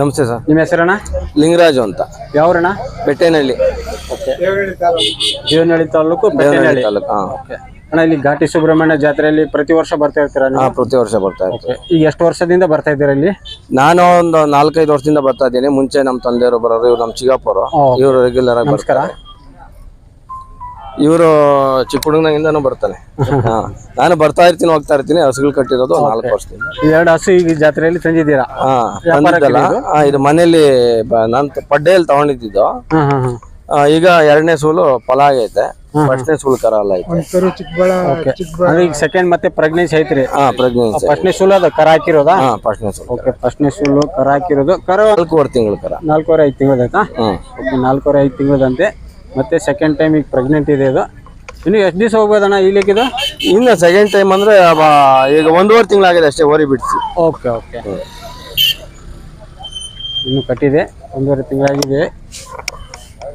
ನಮಸ್ತೆ ಸರ್.
ನಿಮ್ಮ ಹೆಸರಣ್ಣ?
ಲಿಂಗರಾಜು ಅಂತ.
ಯಾವ್ರಣ್ಣ?
ಬೆಟ್ಟೇನಹಳ್ಳಿ.
ಜೀವನಹಳ್ಳಿ ತಾಲೂಕು ಬೆಟ್ಟೇನಹಳ್ಳಿ.
ತಾಲೂಕು
ಅಣ್ಣ ಇಲ್ಲಿ ಘಾಟಿ ಸುಬ್ರಹ್ಮಣ್ಯ ಜಾತ್ರೆಯಲ್ಲಿ ಪ್ರತಿ ವರ್ಷ ಬರ್ತಾ ಇರ್ತೀರಾ ನೀವು?
ಹಾಂ ಪ್ರತಿ ವರ್ಷ ಬರ್ತಾ ಇರ್ತೀವಿ.
ಈಗ ಎಷ್ಟು ವರ್ಷದಿಂದ ಬರ್ತಾ ಇದ್ದೀರಾ ಇಲ್ಲಿ?
ನಾನು ಒಂದು ನಾಲ್ಕೈದು ವರ್ಷದಿಂದ ಬರ್ತಾ ಇದ್ದೀನಿ. ಮುಂಚೆ ನಮ್ಮ ತಂದೆಯವರು ಬರೋರು ಇವ್ರು ನಮ್ಮ ಚಿಗಪ್ಪರು.
ಓ.
ಇವರು ರೆಗ್ಯುಲರ್ ಆಗಿ
ನಮಸ್ಕಾರ.
ಬರ್ತಾರೆ. ಇವರು ಚಿಕ್ಕ ಹುಡುಗನಾಗಿಂದನೂ ಬರ್ತಾನೆ. ಹಾ. ನಾನು ಬರ್ತಾ ಇರ್ತೀನಿ ಹೋಗ್ತಾ ಇರ್ತೀನಿ ಹಸುಗಳು ಕಟ್ಟಿರೋದು ನಾಲ್ಕು ವರ್ಷದಿಂದ.
ಎರಡು ಹಸು ಈಗ ಜಾತ್ರೆಯಲ್ಲಿ ತಂದಿದ್ದೀರಾ?
ಹಾ ತಂದಿದ್ದಲ್ಲ.
ಇದು?
ಹಾ, ಇದು ಮನೇಲಿ ಬ- ನಾನ್ ತ- ಪಡ್ಡೆಯಲ್ಲಿ ತಗೊಂಡಿದ್ದು.
ಹಾಂ ಹಾಂ ಹಾಂ
ಈಗ ಎರಡನೇ ಸೂಲು ಫಲ ಆಗೈತೆ. ಫಸ್ಟ್ನೇ ಸೂಲು ಕರ ಅಲ್ಲ ಐತೆ.
ಕರು ಚಿಕ್ಕಬಳ
ಅಂದ್ರೆ ಈಗ ಸೆಕೆಂಡ್ ಮತ್ತೆ ಪ್ರೆಗ್ನೆನ್ಸಿ ಐತ್ರಿ?
ಹಾ ಪ್ರೆಗ್ನೆನ್ಸಿ
ಫಸ್ಟ್ನೇ ಸೂಲು ಅದ ಕರ ಹಾಕಿರೋದಾ?
ಹಾ ಫಸ್ಟ್ನೇ ಸೂಲು
ಓಕೆ ಫಸ್ಟ್ನೇ ಸೂಲು ಕರ ಹಾಕಿರೋದು. ಕರ
ನಾಲ್ಕೂವರೆ ತಿಂಗಳು ಕರ.
ನಾಲ್ಕೂವರೆ ಐದು ತಿಂಗಳದಾಯ್ತಾ?
ಹ್ಮ್.
ಓಕೆ ನಾಲ್ಕೂವರೆ ಐದು ತಿಂಗಳದಂತೆ. ಮತ್ತೆ ಸೆಕೆಂಡ್ ಟೈಮ್ ಈಗ ಪ್ರೆಗ್ನೆಂಟ್ ಇದೆ ಇದು. ಇನ್ನು ಎಷ್ಟು ದಿವಸ ಹೋಗ್ಬೋದಣ್ಣ ಇಲ್ಲಿಕ್ಕಿದು
ಇನ್ನು ಸೆಕೆಂಡ್ ಟೈಮ್ ಅಂದರೆ ಈಗ ಒಂದೂವರೆ ತಿಂಗಳಾಗಿದೆ ಅಷ್ಟೇ ಓರಿ ಬಿಡಿಸಿ.
ಓಕೆ ಓಕೆ ಇನ್ನು ಕಟ್ಟಿದೆ ಒಂದೂವರೆ ತಿಂಗಳಾಗಿದೆ.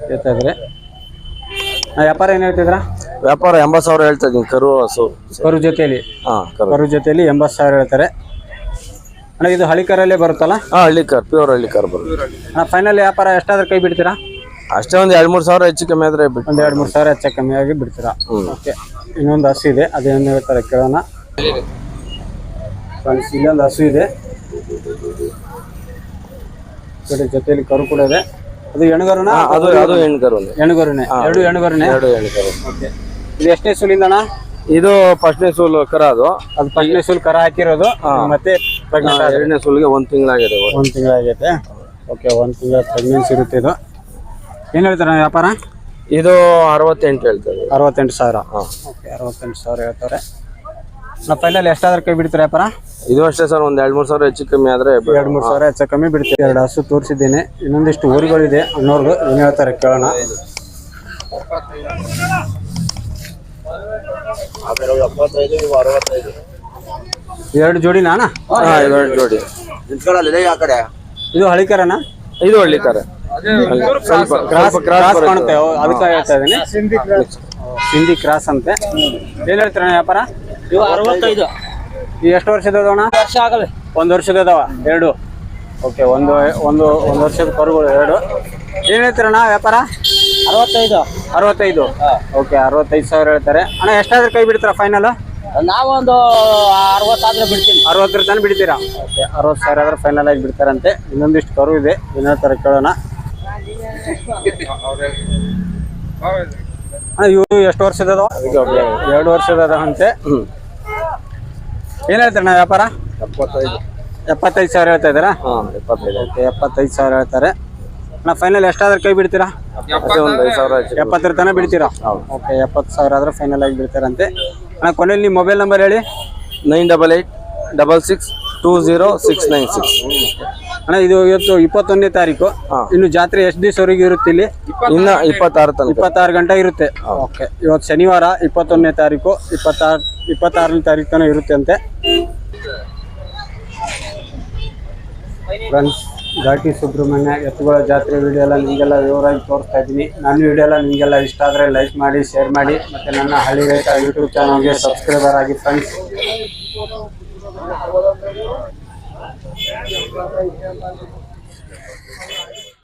ಹೇಳ್ತಾಯಿದ್ರೆ. ವ್ಯಾಪಾರ ಏನು ಹೇಳ್ತಿದ್ರ?
ವ್ಯಾಪಾರ ಎಂಬತ್ತು ಸಾವಿರ ಹೇಳ್ತಾ ಇದ್ದೀನಿ ಕರು ಹಸು.
ಕರು ಜೊತೆಯಲ್ಲಿ
ಹಾಂ ಕರು.
ಕರು ಜೊತೆಯಲ್ಲಿ ಎಂಬತ್ತು ಸಾವಿರ ಹೇಳ್ತಾರೆ. ಅಣ್ಣ ಇದು ಹಳ್ಳಿಕಾರಲ್ಲೇ ಬರುತ್ತಲ್ಲ?
ಹಾಂ ಹಳ್ಳಿಕಾರ್ ಪ್ಯೂರ್ ಹಳ್ಳಿಕಾರ್ ಬರುತ್ತೆ.
ಅಣ್ಣ ಫೈನಲ್ ವ್ಯಾಪಾರ ಎಷ್ಟಾದ್ರೂ ಕೈ ಬಿಡ್ತೀರಾ?
ಅಷ್ಟೇ ಒಂದ್ ಎರಡ್ ಮೂರ್ ಸಾವಿರ ಹೆಚ್ಚು ಕಮ್ಮಿ ಆದ್ರೆ ಬಿಟ್ಟು
ಎರಡ್ ಎರಡು ಮೂರು ಸಾವಿರ ಹೆಚ್ಚು ಕಮ್ಮಿ ಆಗಿ ಬಿಡ್ತೀರಾ. ಓಕೆ. ಇನ್ನೊಂದು ಹಸು ಇದೆ ಅದೇನು ಹೇಳ್ತಾರೆ ಕೇಳೋಣ. ಫ್ರೆಂಡ್ಸ್ ಇಲ್ಲೊಂದು ಹಸು ಇದೆ. ಜೊತೆ ಜೊತೆಯಲ್ಲಿ ಕರು ಕೂಡ ಇದೆ. ಅದು ಹೆಣ್ಗರುನ?
ಹಾ, ಅದು ಅದು ಹೆಣ್ಣು ಕರುನೇ
ಹೆಣ್ಗರುನೆ ಎರಡು ಹೆಣ್ಗರುನೆ?
ಎರಡು ಎಣ್ಗರು
ಓಕೆ. ಇದು ಎಷ್ಟನೇ ಸೂಲಿಂದಣ್ಣ?
ಇದು ಫಸ್ಟ್ನೇ ಸೂಲು ಕರ ಅದು.
ಅದು ಫಸ್ಟ್ನೇ ಸೂಲ್ ಕರ ಹಾಕಿರೋದು. ಮತ್ತೆ
ಎರಡನೇ ಸೂಲ್ಗೆ ಒಂದ್ ತಿಂಗಳಾಗಿದೆ.
ಒಂದ್ ತಿಂಗಳಾಗೈತೆ. ಓಕೆ ಒಂದ್ ತಿಂಗಳ ಪ್ರೆಗ್ನೆನ್ಸಿ ಇರುತ್ತೆ ಇದು. ಏನು ಹೇಳ್ತಾರೆ ವ್ಯಾಪಾರ?
ಇದು ಅರವತ್ತೆಂಟು ಹೇಳ್ತಾರೆ.
ಅರವತ್ತೆಂಟು ಸಾವಿರ.
ಹಾ.
ಓಕೆ ಅರವತ್ತೆಂಟು ಸಾವಿರ ಹೇಳ್ತಾರೆ. ನಾವು ಫೈನಲ್ ಎಷ್ಟಾದ್ರೂ ಕೈ ಬಿಡ್ತಾರೆ ವ್ಯಾಪಾರ?
ಇದು ಅಷ್ಟೇ ಸರ್ ಒಂದು ಎರಡು ಮೂರು ಸಾವಿರ ಹೆಚ್ಚು ಕಮ್ಮಿ ಆದ್ರೆ.
ಎರಡು ಮೂರು ಸಾವಿರ ಹೆಚ್ಚು ಕಮ್ಮಿ ಬಿಡ್ತೀವಿ. ಎರಡು ಹಸು ತೋರಿಸಿದ್ದೀನಿ. ಇನ್ನೊಂದಿಷ್ಟು ಊರುಗಳಿದೆ ಅನ್ನೋರ್ಗು ಏನು ಹೇಳ್ತಾರೆ ಕೇಳೋಣ. ಎರಡು ಜೋಡಿ ನಾನಾ
ಎರಡು ಜೋಡಿ.
ಇದು ಹಳಿಕರನಾ
ಇದು ಹಳ್ಳಿ ಕರ ಸ್ವಲ್ಪ
ಕ್ರಾಸ್.
ಕ್ರಾಸ್.
ಕ್ರಾಸ್ ಕಾಣುತ್ತೆ ಓ, ಅದಕ್ಕೆ ಹೇಳ್ತಾ ಇದ್ದೀನಿ. ಸಿಂಧಿ ಕ್ರಾಸ್. ಅಂತೆ. ಏನ್ ಹೇಳ್ತೀರ ವ್ಯಾಪಾರ?
ಇವು ಅರವತ್ತೈದು.
ಈ ಎಷ್ಟು ವರ್ಷದ ಅಣ್ಣ
ವರ್ಷ ಆಗಲಿ
ಒಂದು ವರ್ಷದ ಅದಾವ? ಎರಡು. ಓಕೆ ಒಂದು ಒಂದು ಒಂದು ವರ್ಷದ ಕರುಗಳು ಎರಡು. ಏನ್ ಹೇಳ್ತೀರಣ್ಣ ವ್ಯಾಪಾರ?
ಅರವತ್ತೈದು.
ಅರವತ್ತೈದು. ಓಕೆ ಅರವತ್ತೈದು ಸಾವಿರ ಹೇಳ್ತಾರೆ. ಅಣ್ಣ ಎಷ್ಟಾದ್ರೂ ಕೈ ಬಿಡ್ತಾರ ಫೈನಲ್
ನಾವೊಂದು ಅರವತ್ತಾದ್ರೆ ಬಿಡ್ತೀನಿ.
ಅರವತ್ತರ ತನಕ ಬಿಡ್ತೀರಾ? ಓಕೆ ಅರವತ್ತು ಸಾವಿರ ಆದ್ರೆ ಫೈನಲ್ ಆಗಿ ಬಿಡ್ತಾರಂತೆ. ಇನ್ನೊಂದಿಷ್ಟು ಕರು ಇದೆ. ಏನ್ ಹೇಳ್ತಾರೆ ಕೇಳೋಣ. ಇವು ಎಷ್ಟು ವರ್ಷದ ಎರಡು ವರ್ಷದ ಅಂತೆ. ಏನ್ ಹೇಳ್ತಾರೆ ವ್ಯಾಪಾರ?
ಎಪ್ಪತ್ತೈದು
ಎಪ್ಪತ್ತೈದು ಸಾವಿರ ಹೇಳ್ತಾ ಇದ್ದಾರಾ?
ಎಪ್ಪತ್ತೈದು
ಸಾವಿರ ಹೇಳ್ತಾರೆ. ಅಣ್ಣ ಫೈನಲ್ ಎಷ್ಟಾದ್ರೆ ಕೈ ಬಿಡ್ತೀರಾ? ಎಪ್ಪತ್ತರ ತನಕ ಬಿಡ್ತೀರಾ? ಓಕೆ, ಎಪ್ಪತ್ತು ಸಾವಿರ ಆದ್ರೆ ಫೈನಲ್ ಆಗಿ ಬಿಡ್ತಾರಂತೆ. ಅಣ್ಣ ಕೊನೆಯಲ್ಲಿ ನಿಮ್ಮ ಮೊಬೈಲ್ ನಂಬರ್ ಹೇಳಿ.
Nine double eight double six two zero six nine six.
ಅಣ್ಣ ಇದು ಇವತ್ತು ಇಪ್ಪತ್ತೊಂದನೇ ತಾರೀಕು. ಇನ್ನು ಜಾತ್ರೆ ಎಷ್ಟು ದಿವಸವರೆಗೆ ಇರುತ್ತೆ ಇಲ್ಲಿ?
ಇನ್ನ ಇಪ್ಪತ್ತಾರು ತನಕ.
ಇಪ್ಪತ್ತಾರು ಗಂಟೆ ಇರುತ್ತೆ. ಓಕೆ. ಇವತ್ತು ಶನಿವಾರ ಇಪ್ಪತ್ತೊಂದನೇ ತಾರೀಕು. ಇಪ್ಪತ್ತಾರು ಇಪ್ಪತ್ತಾರನೇ ತಾರೀಕು ತನಕ ಇರುತ್ತೆ ಅಂತೆ ಫ್ರೆಂಡ್ಸ್ ಘಾಟಿ ಸುಬ್ರಹ್ಮಣ್ಯ ಎತ್ತುಗಳ ಜಾತ್ರೆ ವಿಡಿಯೋ ಎಲ್ಲ ನಿಮಗೆಲ್ಲ ವಿವರವಾಗಿ ತೋರಿಸ್ತಾ ಇದ್ದೀನಿ. ನನ್ನ ವಿಡಿಯೋ ಎಲ್ಲ ನಿಮಗೆಲ್ಲ ಇಷ್ಟ ಆದರೆ ಲೈಕ್ ಮಾಡಿ ಶೇರ್ ಮಾಡಿ ಮತ್ತು ನನ್ನ ಹಳ್ಳಿ ರೈತ ಯೂಟ್ಯೂಬ್ ಚಾನಲ್ಗೆ ಸಬ್ಸ್ಕ್ರೈಬರ್ ಆಗಿ ಫ್ರೆಂಡ್ಸ್ Yang.